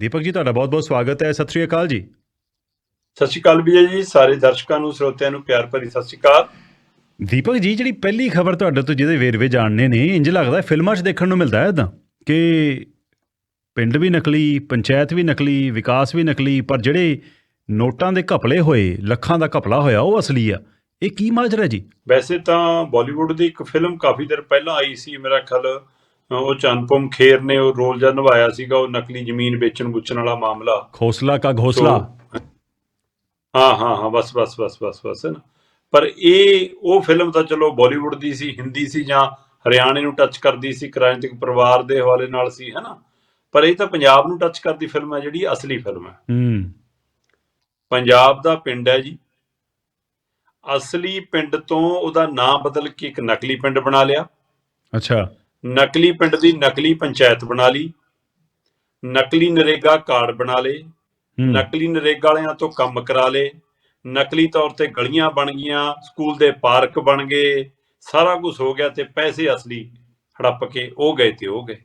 ਦੀਪਕ ਜੀ ਤੁਹਾਡਾ ਬਹੁਤ-ਬਹੁਤ ਸਵਾਗਤ ਹੈ। ਸਤਿ ਸ਼੍ਰੀ ਅਕਾਲ ਜੀ। ਸਤਿ ਸ਼੍ਰੀ ਅਕਾਲ ਵਿਜੇ ਜੀ ਸਾਰੇ ਦਰਸ਼ਕਾਂ ਨੂੰ ਸਰੋਤਿਆਂ ਨੂੰ ਪਿਆਰ ਭਰੀ ਸਤਿ ਸ਼੍ਰੀ ਅਕਾਲ। ਦੀਪਕ ਜੀ ਜਿਹੜੀ ਪਹਿਲੀ ਖਬਰ ਤੁਹਾਡੇ ਤੋਂ ਜਿਹਦੇ ਵੇਰਵੇ ਜਾਣਨੇ ਨੇ ਇੰਜ ਲੱਗਦਾ ਫਿਲਮਾਂ 'ਚ ਦੇਖਣ ਨੂੰ ਮਿਲਦਾ ਹੈ ਇਦਾਂ ਕਿ ਪਿੰਡ ਵੀ ਨਕਲੀ ਪੰਚਾਇਤ ਵੀ ਨਕਲੀ ਵਿਕਾਸ ਵੀ ਨਕਲੀ ਪਰ ਜਿਹੜੇ ਨੋਟਾਂ ਦੇ ਘਪਲੇ ਹੋਏ ਲੱਖਾਂ ਦਾ ਘਪਲਾ ਹੋਇਆ ਉਹ ਅਸਲੀ ਆ। ਇਹ ਕੀ ਮਾਜਰਾ ਜੀ? ਵੈਸੇ ਤਾਂ ਬਾਲੀਵੁੱਡ ਦੀ ਇੱਕ ਫਿਲਮ ਕਾਫੀ ਦਿਨ ਪਹਿਲਾਂ ਆਈ ਸੀ ਮੇਰਾ ਖਿਆਲ ਉਹ ਚੰਨਪਮ ਖੇਰ ਨੇ ਉਹ ਰੋਲ ਜਿਹਾ ਨਿਭਾਇਆ ਸੀਗਾ ਉਹ ਨਕਲੀ ਜ਼ਮੀਨ ਵੇਚਣ ਵੁੱਚਣ ਵਾਲਾ ਮਾਮਲਾ। ਖੋਸਲਾ ਕਾ ਘੋਸਲਾ? ਹਾਂ ਹਾਂ ਹਾਂ ਬਸ ਬਸ ਬਸ ਬਸ ਬਸ ਹੈ ਨਾ। ਪਰ ਇਹ ਉਹ ਫਿਲਮ ਤਾਂ ਚਲੋ ਬਾਲੀਵੁੱਡ ਦੀ ਸੀ ਹਿੰਦੀ ਸੀ ਜਾਂ ਹਰਿਆਣੇ ਨੂੰ ਟੱਚ ਕਰਦੀ ਸੀ ਕ੍ਰਾਂਤਿਕ ਪਰਿਵਾਰ ਦੇ ਹਵਾਲੇ ਨਾਲ ਸੀ ਹੈ ਨਾ। ਪਰ ਇਹ ਤਾਂ ਪੰਜਾਬ ਨੂੰ ਟੱਚ ਕਰਦੀ ਫਿਲਮ ਹੈ ਜਿਹੜੀ ਅਸਲੀ ਫਿਲਮ ਹੈ। ਹੂੰ। ਪੰਜਾਬ ਦਾ ਪਿੰਡ ਹੈ ਜੀ। ਅਸਲੀ ਪਿੰਡ ਤੋਂ ਉਹਦਾ ਨਾਮ ਬਦਲ ਕੇ ਇੱਕ ਨਕਲੀ ਪਿੰਡ ਬਣਾ ਲਿਆ। ਅੱਛਾ। ਨਕਲੀ ਪਿੰਡ ਦੀ ਨਕਲੀ ਪੰਚਾਇਤ ਬਣਾ ਲਈ ਨਕਲੀ ਨਰੇਗਾ ਕਾਰਡ ਬਣਾ ਲਏ ਨਕਲੀ ਨਰੇਗਾ ਵਾਲਿਆਂ ਤੋਂ ਕੰਮ ਕਰਾ ਲਏ ਨਕਲੀ ਤੌਰ ਤੇ ਗਲੀਆਂ ਬਣ ਗਈਆਂ ਸਕੂਲ ਦੇ ਪਾਰਕ ਬਣ ਗਏ ਸਾਰਾ ਕੁਝ ਹੋ ਗਿਆ ਤੇ ਪੈਸੇ ਅਸਲੀ ਹੜੱਪ ਕੇ ਉਹ ਗਏ ਤੇ ਉਹ ਗਏ।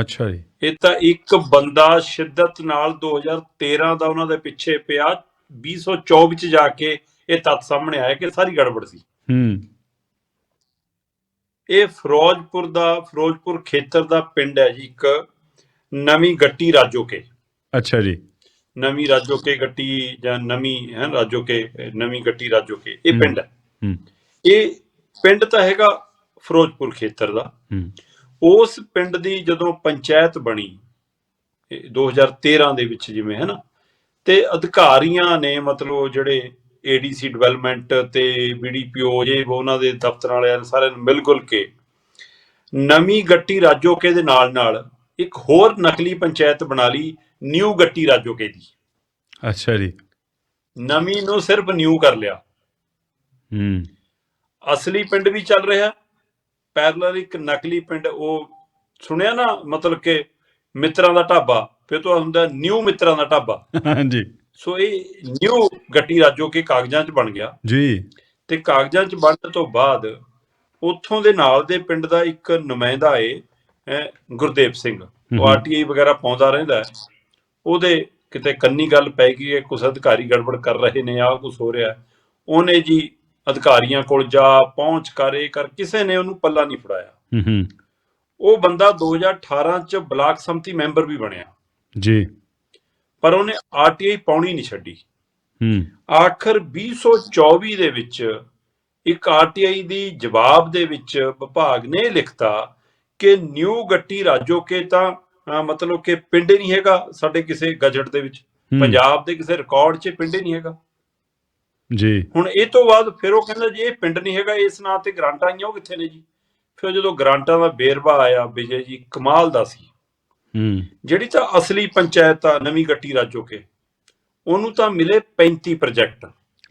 ਅੱਛਾ ਜੀ। ਇਹ ਤਾਂ ਇੱਕ ਬੰਦਾ ਸ਼ਿੱਦਤ ਨਾਲ 2013 ਦਾ ਉਹਨਾਂ ਦੇ ਪਿੱਛੇ ਪਿਆ 2024 ਚ ਜਾ ਕੇ ਇਹ ਤੱਤ ਸਾਹਮਣੇ ਆਇਆ ਕਿ ਸਾਰੀ ਗੜਬੜ ਸੀ। ਹੂੰ। ਇਹ ਫਿਰੋਜ਼ਪੁਰ ਦਾ ਫਿਰੋਜ਼ਪੁਰ ਖੇਤਰ ਦਾ ਪਿੰਡ ਹੈ ਜੀ ਇੱਕ ਨਵੀਂ ਗੱਟੀ ਰਾਜੋਕੇ ਅੱਛਾ ਜੀ। ਨਵੀਂ ਰਾਜੋਕੇ ਗੱਟੀ ਜਾਂ ਨਵੀਂ ਹੈ ਰਾਜੋਕੇ ਨਵੀਂ ਗੱਟੀ ਰਾਜੋਕੇ ਇਹ। ਪਿੰਡ ਹੈ। ਇਹ ਪਿੰਡ ਤਾਂ ਹੈਗਾ ਫਿਰੋਜ਼ਪੁਰ ਖੇਤਰ ਦਾ। ਉਸ ਪਿੰਡ ਦੀ ਜਦੋਂ ਪੰਚਾਇਤ ਬਣੀ ਇਹ 2013 ਦੇ ਵਿੱਚ ਜਿਵੇਂ ਹੈ ਨਾ ਤੇ ਅਧਿਕਾਰੀਆਂ ਨੇ ਮਤਲਬ ਜਿਹੜੇ ਏਡੀਸੀ ਡਿਵੈਲਪਮੈਂਟ ਤੇ ਬੀਡੀਪੀਓ ਜੇ ਉਹਨਾਂ ਦੇ ਦਫ਼ਤਰ ਵਾਲਿਆਂ ਨੇ ਸਾਰਿਆਂ ਨੂੰ ਮਿਲ ਗੁਲ ਕੇ ਨਵੀਂ ਗੱਟੀ ਰਾਜੋਕੇ ਦੇ ਨਾਲ ਨਾਲ ਇੱਕ ਹੋਰ ਨਕਲੀ ਪੰਚਾਇਤ ਬਣਾ ਲਈ ਨਿਊ ਗੱਟੀ ਰਾਜੋਕੇ ਦੀ। ਅੱਛਾ ਜੀ। ਨਵੀਂ ਨੂੰ ਸਿਰਫ ਨਿਊ ਕਰ ਲਿਆ। ਹੂੰ। ਅਸਲੀ ਪਿੰਡ ਵੀ ਚੱਲ ਰਿਹਾ। ਪੈਰਲਲ ਇੱਕ ਨਕਲੀ ਪਿੰਡ ਉਹ ਸੁਣਿਆ ਨਾ ਮਤਲਬ ਕਿ ਮਿੱਤਰਾਂ ਦਾ ਢਾਬਾ ਫਿਰ ਤੋਂ ਹੁੰਦਾ ਨਿਊ ਮਿੱਤਰਾਂ ਦਾ ਢਾਬਾ। ਹਾਂਜੀ। ਸੋ ਇਹ ਨਿਊ ਗੱਟੀ ਰਾਜੋ ਕੇ ਕਾਗਜ਼ਾਂ 'ਚ ਬਣ ਗਿਆ। ਜੀ। ਤੇ ਕਾਗਜ਼ਾਂ 'ਚ ਬਣਨ ਤੋਂ ਬਾਅਦ ਉੱਥੋਂ ਦੇ ਨਾਲ ਦੇ ਪਿੰਡ ਦਾ ਇੱਕ ਨੁਮਾਇੰਦਾ ਏ ਗੁਰਦੇਵ ਸਿੰਘ। ਉਹ ਆਰਟੀਆਈ ਵਗੈਰਾ ਪਾਉਂਦਾ ਰਹਿੰਦਾ ਉਹਦੇ ਕਿਤੇ ਕੰਨੀ ਗੱਲ ਪੈ ਗਈ ਹੈ ਕੁਝ ਅਧਿਕਾਰੀ ਗੜਬੜ ਕਰ ਰਹੇ ਨੇ ਆਹ ਕੁਝ ਹੋ ਰਿਹਾ। ਉਹਨੇ ਜੀ ਅਧਿਕਾਰੀਆਂ ਕੋਲ ਜਾ ਪਹੁੰਚ ਕਰੇ ਕਰ ਕਿਸੇ ਨੇ ਉਹਨੂੰ ਪੱਲਾ ਨਹੀਂ ਫੜਾਇਆ। ਹੂੰ ਹੂੰ। ਉਹ ਬੰਦਾ 2018 ਚ ਬਲਾਕ ਸੰਮਤੀ ਮੈਂਬਰ ਵੀ ਬਣਿਆ। ਜੀ। ਪਰ ਉਹਨੇ ਆਰਟੀਆਈ ਪਾਉਣੀ ਨਹੀਂ ਛੱਡੀ। ਹੂੰ। ਆਖਰ 2024 ਦੇ ਵਿੱਚ ਇੱਕ ਆਰਟੀਆਈ ਦੀ ਜਵਾਬ ਦੇ ਵਿੱਚ ਵਿਭਾਗ ਨੇ ਲਿਖਤਾ ਕਿ ਨਿਊ ਗੱਟੀ ਰਾਜੋਕੇ ਤਾਂ ਅਹ, ਮਤਲਬ ਕਿ ਪਿੰਡ ਨਹੀਂ ਹੈਗਾ ਸਾਡੇ ਕਿਸੇ ਗਜਟ ਦੇ ਵਿੱਚ। ਪੰਜਾਬ ਦੇ ਕਿਸੇ ਰਿਕਾਰਡ 'ਚ ਪਿੰਡ ਨਹੀਂ ਹੈਗਾ। ਜੀ। ਹੁਣ ਇਹ ਤੋਂ ਬਾਅਦ ਫਿਰ ਉਹ ਕਹਿੰਦਾ ਜੀ ਇਹ ਪਿੰਡ ਨਹੀਂ ਹੈਗਾ ਇਸ ਨਾਂ ਤੇ ਗ੍ਰਾਂਟਾਂ ਆਈਆਂ ਉਹ ਕਿੱਥੇ ਨੇ ਜੀ? ਫਿਰ ਜਦੋਂ ਗ੍ਰਾਂਟਾਂ ਦਾ ਬੇਰਵਾ ਆਇਆ ਵਿਜੇ ਜੀ ਕਮਾਲ ਦਾ ਸੀ। ਜਿਹੜੀ ਤਾਂ ਅਸਲੀ ਪੰਚਾਇਤ ਆ ਨਵੀਂ ਗੱਟੀ ਰਾਜੋਕੇ ਉਹਨੂੰ ਤਾਂ ਮਿਲੇ 35 ਪ੍ਰੋਜੈਕਟ।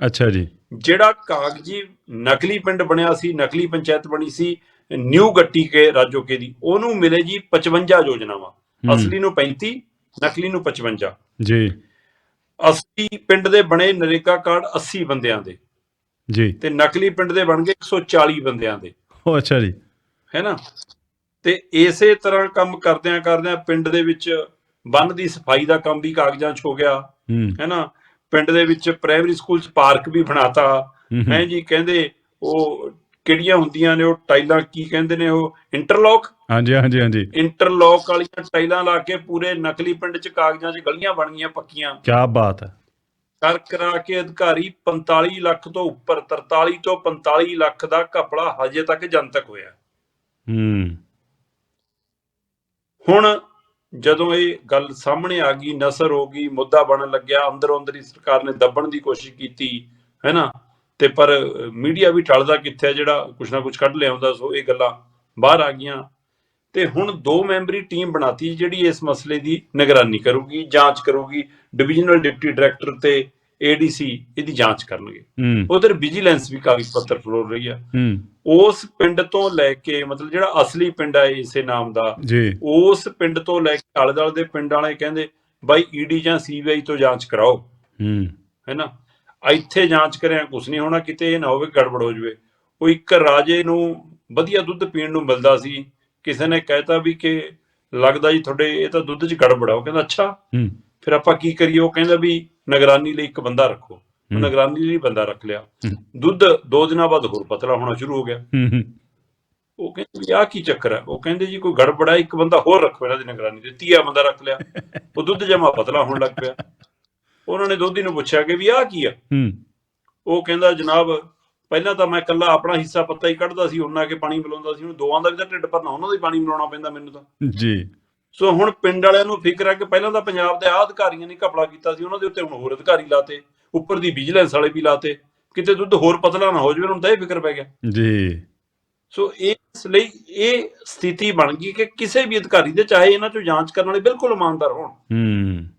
ਅੱਛਾ ਜੀ। ਜਿਹੜਾ ਕਾਗਜੀ ਨਕਲੀ ਪਿੰਡ ਬਣਿਆ ਸੀ ਨਕਲੀ ਪੰਚਾਇਤ ਬਣੀ ਸੀ ਨਿਊ ਗੱਟੀ ਕੇ ਰਾਜੋਕੇ ਦੀ ਉਹਨੂੰ ਮਿਲੇ ਜੀ 55 ਯੋਜਨਾਵਾਂ। ਅਸਲੀ ਨੂੰ 35 ਨਕਲੀ ਨੂੰ 55 ਜੀ। ਅਸਲੀ ਪਿੰਡ ਦੇ ਬਣੇ ਨਰੇਗਾ ਕਾਰਡ 80 ਬੰਦਿਆਂ ਦੇ। ਜੀ। ਤੇ ਨਕਲੀ ਪਿੰਡ ਦੇ ਬਣ ਗਏ 140 ਬੰਦਿਆਂ ਦੇ। ਉਹ ਅੱਛਾ ਜੀ। ਹੈ ਨਾ? ਤੇ ਇਸੇ ਤਰ੍ਹਾਂ ਕੰਮ ਕਰਦਿਆਂ ਕਰਦਿਆਂ ਪਿੰਡ ਦੇ ਵਿੱਚ ਬੰਨ ਦੀ ਸਫ਼ਾਈ ਦਾ ਕੰਮ ਵੀ ਕਾਗਜ਼ਾਂ 'ਚ ਹੋ ਗਿਆ। ਹੂੰ। ਹੈ ਨਾ ਪਿੰਡ ਦੇ ਵਿੱਚ ਪ੍ਰਾਇਮਰੀ ਸਕੂਲ 'ਚ ਪਾਰਕ ਵੀ ਬਣਾਤਾ। ਹੈ ਜੀ ਕਹਿੰਦੇ ਉਹ ਕਿਹੜੀਆਂ ਹੁੰਦੀਆਂ ਨੇ ਉਹ ਟਾਈਲਾਂ ਕੀ ਕਹਿੰਦੇ ਨੇ ਉਹ? ਇੰਟਰਲੌਕ ਹਾਂਜੀ ਹਾਂਜੀ ਹਾਂਜੀ। ਇੰਟਰਲੌਕ ਵਾਲੀਆਂ ਟਾਈਲਾਂ ਲਾ ਕੇ ਪੂਰੇ ਨਕਲੀ ਪਿੰਡ 'ਚ ਕਾਗਜ਼ਾਂ 'ਚ ਗਲੀਆਂ ਬਣ ਗਈਆਂ ਪੱਕੀਆਂ। ਕੀ ਬਾਤ ਹੈ। ਕਰ ਕਰਾ ਕੇ ਅਧਿਕਾਰੀ 45 ਲੱਖ ਤੋਂ ਉੱਪਰ 43 ਤੋਂ 45 ਲੱਖ ਦਾ ਘਪਲਾ ਹਜੇ ਤੱਕ ਜਨਤਕ ਹੋਇਆ। ਹੂੰ। ਹੁਣ ਜਦੋਂ ਇਹ ਗੱਲ ਸਾਹਮਣੇ ਆ ਗਈ, ਨਸਰ ਹੋ ਗਈ, ਮੁੱਦਾ ਬਣਨ ਲੱਗਿਆ, ਅੰਦਰੋਂ ਅੰਦਰ ਸਰਕਾਰ ਨੇ ਦੱਬਣ ਦੀ ਕੋਸ਼ਿਸ਼ ਕੀਤੀ, ਹੈ ਨਾ? ਤੇ ਪਰ ਮੀਡੀਆ ਵੀ ਟਲਦਾ ਕਿੱਥੇ ਜਿਹੜਾ ਕੁਛ ਨਾ ਕੁਛ ਕੱਢ ਲਿਆਉਂਦਾ, ਸੋ ਇਹ ਗੱਲਾਂ ਬਾਹਰ ਆ ਗਈਆਂ। ਤੇ ਹੁਣ ਦੋ ਮੈਂਬਰੀ ਟੀਮ ਬਣਾਤੀ, ਜਿਹੜੀ ਇਸ ਮਸਲੇ ਦੀ ਨਿਗਰਾਨੀ ਕਰੂਗੀ, ਜਾਂਚ ਕਰੂਗੀ। ਡਿਵੀਜ਼ਨਲ ਡਿਪਟੀ ਡਾਇਰੈਕਟਰ ਤੇ ਏਡੀਸੀ ਇਹਦੀ ਜਾਂਚ ਕਰਨਗੇ। ਉਧਰ ਵਿਜੀਲੈਂਸ ਵੀ ਕਾਗਜ਼ ਪੱਤਰ ਫਰੋਲ ਰਹੀ ਆ। ਉਸ ਪਿੰਡ ਤੋਂ ਲੈ ਕੇ ਮਤਲਬ ਜਿਹੜਾ ਅਸਲੀ ਪਿੰਡ ਹੈ ਇਸੇ ਨਾਮ ਦਾ ਜੀ। ਉਸ ਪਿੰਡ ਤੋਂ ਲੈ ਕੇ ਆਲੇ ਦੁਆਲੇ ਦੇ ਪਿੰਡ ਵਾਲੇ ਕਹਿੰਦੇ ਬਾਈ ਈਡੀ ਜਾਂ ਸੀਬੀਆਈ ਤੋਂ ਜਾਂਚ ਕਰਾਓ। ਹੂੰ। ਹੈਨਾ? ਇੱਥੇ ਜਾਂਚ ਕਰਿਆ ਕੁਝ ਨਹੀਂ ਹੋਣਾ ਕਿਤੇ ਇਹ ਨਾ ਹੋਵੇ ਗੜਬੜ ਹੋ ਜਵੇ। ਉਹ ਇੱਕ ਰਾਜੇ ਨੂੰ ਵਧੀਆ ਦੁੱਧ ਪੀਣ ਨੂੰ ਮਿਲਦਾ ਸੀ। ਕਿਸੇ ਨੇ ਕਹਿਤਾ ਵੀ ਕਿ ਲੱਗਦਾ ਜੀ ਤੁਹਾਡੇ ਇਹ ਤਾਂ ਦੁੱਧ 'ਚ ਗੜਬੜ ਆ। ਉਹ ਕਹਿੰਦਾ ਅੱਛਾ। ਹੂੰ। ਫਿਰ ਆਪਾਂ ਕੀ ਕਰੀਏ? ਉਹ ਕਹਿੰਦਾ ਵੀ ਨਿਗਰਾਨੀ ਲਈ ਇੱਕ ਬੰਦਾ ਰੱਖੋ। ਨਿਗਰਾਨੀ ਲਈ ਬੰਦਾ ਰੱਖ ਲਿਆ। ਦੁੱਧ ਦੋ ਦਿਨਾਂ ਬਾਅਦ ਹੋਰ ਪਤਲਾ ਹੋਣਾ ਸ਼ੁਰੂ ਹੋ ਗਿਆ। ਉਹ ਕਹਿੰਦੇ ਵੀ ਆਹ ਕੀ ਚੱਕਰ ਹੈ? ਉਹ ਕਹਿੰਦੇ ਜੀ ਕੋਈ ਗੜਬੜ ਹੈ ਇੱਕ ਬੰਦਾ ਹੋਰ ਰੱਖੋ ਇਹਨਾਂ ਦੀ ਨਿਗਰਾਨੀ ਤੇ ਤੀਆ ਬੰਦਾ ਰੱਖ ਲਿਆ। ਉਹ ਦੁੱਧ ਜਮਾ ਪਤਲਾ ਹੋਣ ਲੱਗ ਪਿਆ। ਉਹਨਾਂ ਨੇ ਦੋਧੀ ਨੂੰ ਪੁੱਛਿਆ ਕਿ ਵੀ ਆਹ ਕੀ ਆ? ਉਹ ਕਹਿੰਦਾ ਜਨਾਬ ਪਹਿਲਾਂ ਤਾਂ ਮੈਂ ਇਕੱਲਾ ਆਪਣਾ ਹਿੱਸਾ ਪੱਤਾ ਹੀ ਕੱਢਦਾ ਸੀ। ਉਹਨਾਂ ਕੇ ਪਾਣੀ ਮਿਲਾਉਂਦਾ ਸੀ। ਹੁਣ ਦੋਵਾਂ ਦਾ ਵੀ ਤਾਂ ਢਿੱਡ ਭਰਨਾ ਉਹਨਾਂ ਦਾ ਹੀ ਪਾਣੀ ਮਿਲਾਉਣਾ ਪੈਂਦਾ ਮੈਨੂੰ ਤਾਂ। ਜੀ। ਸੋ ਹੁਣ ਪਿੰਡ ਵਾਲਿਆਂ ਨੂੰ ਫਿਕਰ ਹੈ ਕਿ ਪਹਿਲਾਂ ਤਾਂ ਪੰਜਾਬ ਦੇ ਆਹ ਅਧਿਕਾਰੀਆਂ ਨੇ ਘਪਲਾ ਕੀਤਾ ਸੀ ਉਹਨਾਂ ਦੇ ਉੱਤੇ ਹੁਣ ਹੋਰ ਅਧਿਕਾਰੀ ਲਾਤੇ ਉੱਪਰ ਦੀ ਵਿਜੀਲੈਂਸ ਵਾਲੇ ਵੀ ਲਾਤੇ ਕਿਤੇ ਦੁੱਧ ਹੋਰ ਪਤਲਾ ਨਾ ਹੋ ਜਾਵੇ ਉਹਨਾਂ ਨੂੰ ਤਾਂ ਇਹ ਫਿਕਰ ਪੈ ਗਿਆ। ਜੀ। ਸੋ ਇਸ ਲਈ ਇਹ ਸਥਿਤੀ ਬਣ ਗਈ ਕਿ ਕਿਸੇ ਵੀ ਅਧਿਕਾਰੀ ਦੇ ਚਾਹੇ ਇਹਨਾਂ ਚੋਂ ਜਾਂਚ ਕਰਨ ਵਾਲੇ ਬਿਲਕੁਲ ਇਮਾਨਦਾਰ ਹੋਣ। ਹੂੰ।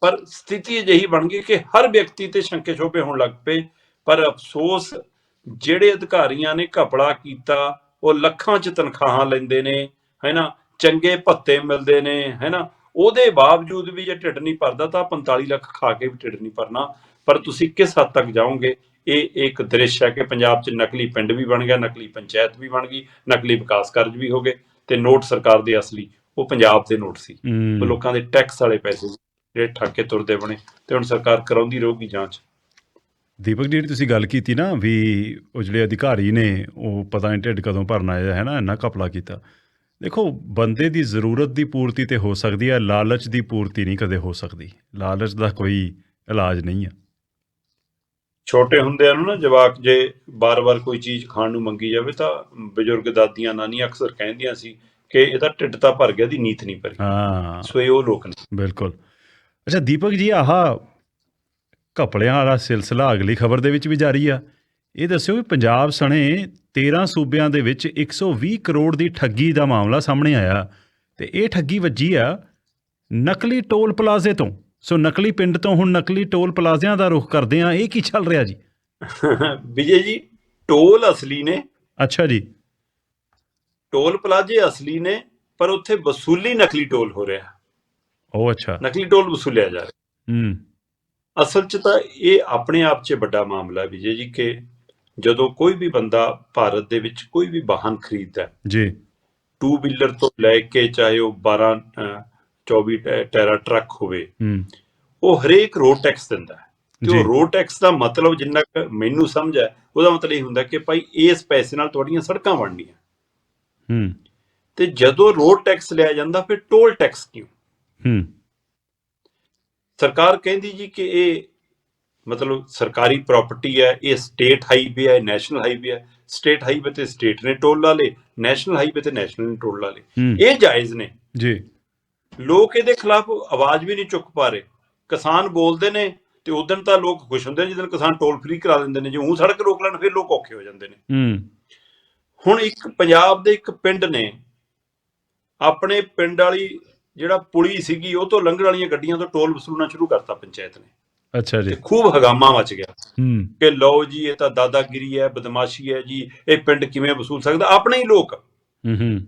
ਪਰ ਸਥਿਤੀ ਅਜਿਹੀ ਬਣ ਗਈ ਕਿ ਹਰ ਵਿਅਕਤੀ ਤੇ ਸ਼ੰਕੇ ਸ਼ੋਭੇ ਹੋਣ ਲੱਗ ਪਏ ਪਰ ਅਫਸੋਸ ਜਿਹੜੇ ਅਧਿਕਾਰੀਆਂ ਨੇ ਘਪਲਾ ਕੀਤਾ ਉਹ ਲੱਖਾਂ ਚ ਤਨਖਾਹਾਂ ਲੈਂਦੇ ਨੇ ਹੈਨਾ ਚੰਗੇ ਭੱਤੇ ਮਿਲਦੇ ਨੇ ਹੈਨਾ? ਉਹਦੇ ਬਾਵਜੂਦ ਵੀ ਜੇ ਢਿੱਡ ਨਹੀਂ ਭਰਦਾ ਤਾਂ 45 ਲੱਖ ਖਾ ਕੇ ਵੀ ਢਿੱਡ ਨਹੀਂ ਭਰਨਾ। ਪਰ ਤੁਸੀਂ ਕਿਸ ਹੱਦ ਤੱਕ ਜਾਓਗੇ? ਇਹ ਇੱਕ ਦ੍ਰਿਸ਼ ਹੈ ਕਿ ਪੰਜਾਬ 'ਚ ਨਕਲੀ ਪਿੰਡ ਵੀ ਬਣ ਗਿਆ ਨਕਲੀ ਪੰਚਾਇਤ ਵੀ ਬਣ ਗਈ ਨਕਲੀ ਵਿਕਾਸ ਕਾਰਜ ਵੀ ਹੋ ਗਏ ਤੇ ਨੋਟ ਸਰਕਾਰ ਦੇ ਅਸਲੀ ਉਹ ਪੰਜਾਬ ਦੇ ਨੋਟ ਸੀ। ਉਹ ਲੋਕਾਂ ਦੇ ਟੈਕਸ ਵਾਲੇ ਪੈਸੇ ਜਿਹੜੇ ਠੱਗ ਕੇ ਤੁਰਦੇ ਬਣੇ ਤੇ ਹੁਣ ਸਰਕਾਰ ਕਰਾਉਂਦੀ ਰਹੂਗੀ ਜਾਂਚ। ਦੀਪਕ ਜੀ ਤੁਸੀਂ ਗੱਲ ਕੀਤੀ ਨਾ ਵੀ ਉਹ ਜਿਹੜੇ ਅਧਿਕਾਰੀ ਨੇ ਉਹ ਪਤਾ ਨਹੀਂ ਢਿੱਡ ਕਦੋਂ ਭਰਨਾ ਹੈ ਹੈ ਨਾ ਇੰਨਾ ਘਪਲਾ ਕੀਤਾ। ਦੇਖੋ ਬੰਦੇ ਦੀ ਜ਼ਰੂਰਤ ਦੀ ਪੂਰਤੀ ਤੇ ਹੋ ਸਕਦੀ ਹੈ ਲਾਲਚ ਦੀ ਪੂਰਤੀ ਨਹੀਂ ਕਦੇ ਹੋ ਸਕਦੀ। ਲਾਲਚ ਦਾ ਕੋਈ ਇਲਾਜ ਨਹੀਂ ਹੈ ਛੋਟੇ ਹੁੰਦਿਆਂ ਨੂੰ ਨਾ ਜਵਾਕ ਜੇ ਬਾਰ-ਬਾਰ ਕੋਈ ਚੀਜ਼ ਖਾਣ ਨੂੰ ਮੰਗੀ ਜਾਵੇ ਤਾਂ ਬਜ਼ੁਰਗ ਦਾਦੀਆਂ ਨਾਨੀਆਂ ਅਕਸਰ ਕਹਿੰਦੀਆਂ ਸੀ ਕਿ ਇਹਦਾ ਢਿੱਡ ਤਾਂ ਭਰ ਗਿਆ ਦੀ ਨੀਤ ਨਹੀਂ ਭਰੀ ਹਾਂ। ਸੋ ਇਹ ਉਹ ਲੋਕ ਨੇ। ਬਿਲਕੁਲ। ਅੱਛਾ ਦੀਪਕ ਜੀ ਆਹ ਘਪਲਿਆਂ ਵਾਲਾ ਸਿਲਸਿਲਾ ਅਗਲੀ ਖਬਰ ਦੇ ਵਿੱਚ ਵੀ ਜਾਰੀ ਆ। ਇਹ ਦੱਸਿਓ ਵੀ ਪੰਜਾਬ ਸਣੇ 13 ਸੂਬਿਆਂ ਦੇ ਵਿੱਚ 120 ਕਰੋੜ ਦੀ ਠੱਗੀ ਦਾ ਮਾਮਲਾ ਸਾਹਮਣੇ ਆਇਆ ਤੇ ਇਹ ਠੱਗੀ ਵੱਜੀ ਆ ਨਕਲੀ ਟੋਲ ਪਲਾਜ਼ੇ ਤੋਂ। ਸੋ ਨਕਲੀ ਪਿੰਡ ਤੋਂ ਹੁਣ ਨਕਲੀ ਟੋਲ ਪਲਾਜ਼ਿਆਂ ਦਾ ਰੁਖ ਕਰਦੇ ਆ। ਇਹ ਕੀ ਚੱਲ ਰਿਹਾ ਜੀ? ਵਿਜੇ ਜੀ ਟੋਲ ਅਸਲੀ ਨੇ। ਅੱਛਾ ਜੀ। ਟੋਲ ਪਲਾਜ਼ੇ ਅਸਲੀ ਨੇ ਪਰ ਉੱਥੇ ਵਸੂਲੀ ਨਕਲੀ ਟੋਲ ਹੋ ਰਿਹਾ। ਉਹ ਅੱਛਾ। ਨਕਲੀ ਟੋਲ ਵਸੂਲਿਆ ਜਾ ਰਿਹਾ। ਹੂੰ। ਅਸਲ 'ਚ ਤਾਂ ਇਹ ਆਪਣੇ ਆਪ 'ਚ ਵੱਡਾ ਮਾਮਲਾ ਵਿਜੇ ਜੀ ਕਿ ਜਦੋਂ ਕੋਈ ਵੀ ਬੰਦਾ ਭਾਰਤ ਦੇ ਵਿੱਚ ਕੋਈ ਵੀ ਵਾਹਨ ਖਰੀਦਦਾ ਜੀ। ਟੂ ਵੀਲਰ ਤੋਂ ਲੈ ਕੇ ਚਾਹੇ ਉਹ 12 ਅਹ, 24 ਟੈ- ਟੈਰਾ ਟਰੱਕ ਹੋਵੇ ਹੂੰ। ਉਹ ਹਰੇਕ ਰੋਡ ਟੈਕਸ ਦਿੰਦਾ ਹੈ। ਤੇ। ਉਹ ਰੋਡ ਟੈਕਸ ਦਾ ਮਤਲਬ ਜਿੰਨਾ ਮੈਨੂੰ ਸਮਝ ਹੈ ਉਹਦਾ ਮਤਲਬ ਇਹ ਹੁੰਦਾ ਕਿ ਭਾਈ ਇਸ ਪੈਸੇ ਨਾਲ ਤੁਹਾਡੀਆਂ ਸੜਕਾਂ ਬਣਨੀਆਂ। ਹੂੰ। ਤੇ ਜਦੋਂ ਰੋਡ ਟੈਕਸ ਲਿਆ ਜਾਂਦਾ ਫਿਰ ਟੋਲ ਟੈਕਸ ਕਿਉਂ? ਹੂੰ। ਸਰਕਾਰ ਕਹਿੰਦੀ ਜੀ ਕਿ ਇਹ ਮਤਲਬ ਸਰਕਾਰੀ ਪ੍ਰਾਪਰਟੀ ਹੈ ਇਹ ਸਟੇਟ ਹਾਈਵੇ ਹੈ ਨੈਸ਼ਨਲ ਹਾਈਵੇ ਹੈ। ਸਟੇਟ ਹਾਈਵੇ ਤੇ ਸਟੇਟ ਨੇ ਟੋਲ ਲਾ ਲੇ ਨੈਸ਼ਨਲ ਹਾਈਵੇ ਤੇ ਨੈਸ਼ਨਲ ਨੇ ਟੋਲ ਲਾ ਲੇ ਇਹ ਜਾਇਜ਼ ਨੇ। ਜੀ। ਲੋਕ ਇਹਦੇ ਖਿਲਾਫ ਆਵਾਜ਼ ਵੀ ਨਹੀਂ ਚੁੱਕ ਪਾ ਰਹੇ। ਕਿਸਾਨ ਬੋਲਦੇ ਨੇ ਤੇ ਉਦੋਂ ਤਾਂ ਲੋਕ ਖੁਸ਼ ਹੁੰਦੇ ਨੇ ਜਦੋਂ ਕਿਸਾਨ ਟੋਲ ਫ੍ਰੀ ਕਰਾ ਦਿੰਦੇ ਨੇ। ਜੇ ਉਹ ਸੜਕ ਰੋਕ ਲੈਣ ਫਿਰ ਲੋਕ ਔਖੇ ਹੋ ਜਾਂਦੇ ਨੇ। ਹੂੰ। ਹੁਣ ਇੱਕ ਪੰਜਾਬ ਦੇ ਇੱਕ ਪਿੰਡ ਨੇ ਆਪਣੇ ਪਿੰਡ ਵਾਲੀ ਜਿਹੜਾ ਪੁਲੀ ਸੀਗੀ ਉਹ ਤੋਂ ਲੰਘਣ ਵਾਲੀਆਂ ਗੱਡੀਆਂ ਤੋਂ ਟੋਲ ਵਸੂਲਣਾ ਸ਼ੁਰੂ ਕਰਤਾ ਪੰਚਾਇਤ ਨੇ। ਅੱਛਾ ਜੀ। ਤੇ ਖੂਬ ਹਗਾਮਾ ਮਚ ਗਿਆ। ਹੂੰ। ਕਿ ਲਓ ਜੀ ਇਹ ਤਾਂ ਦਾਦਾਗਿਰੀ ਹੈ ਬਦਮਾਸ਼ੀ ਹੈ ਜੀ ਇਹ ਪਿੰਡ ਕਿਵੇਂ ਵਸੂਲ ਸਕਦਾ? ਆਪਣੇ ਹੀ ਲੋਕ। ਹੂੰ ਹੂੰ।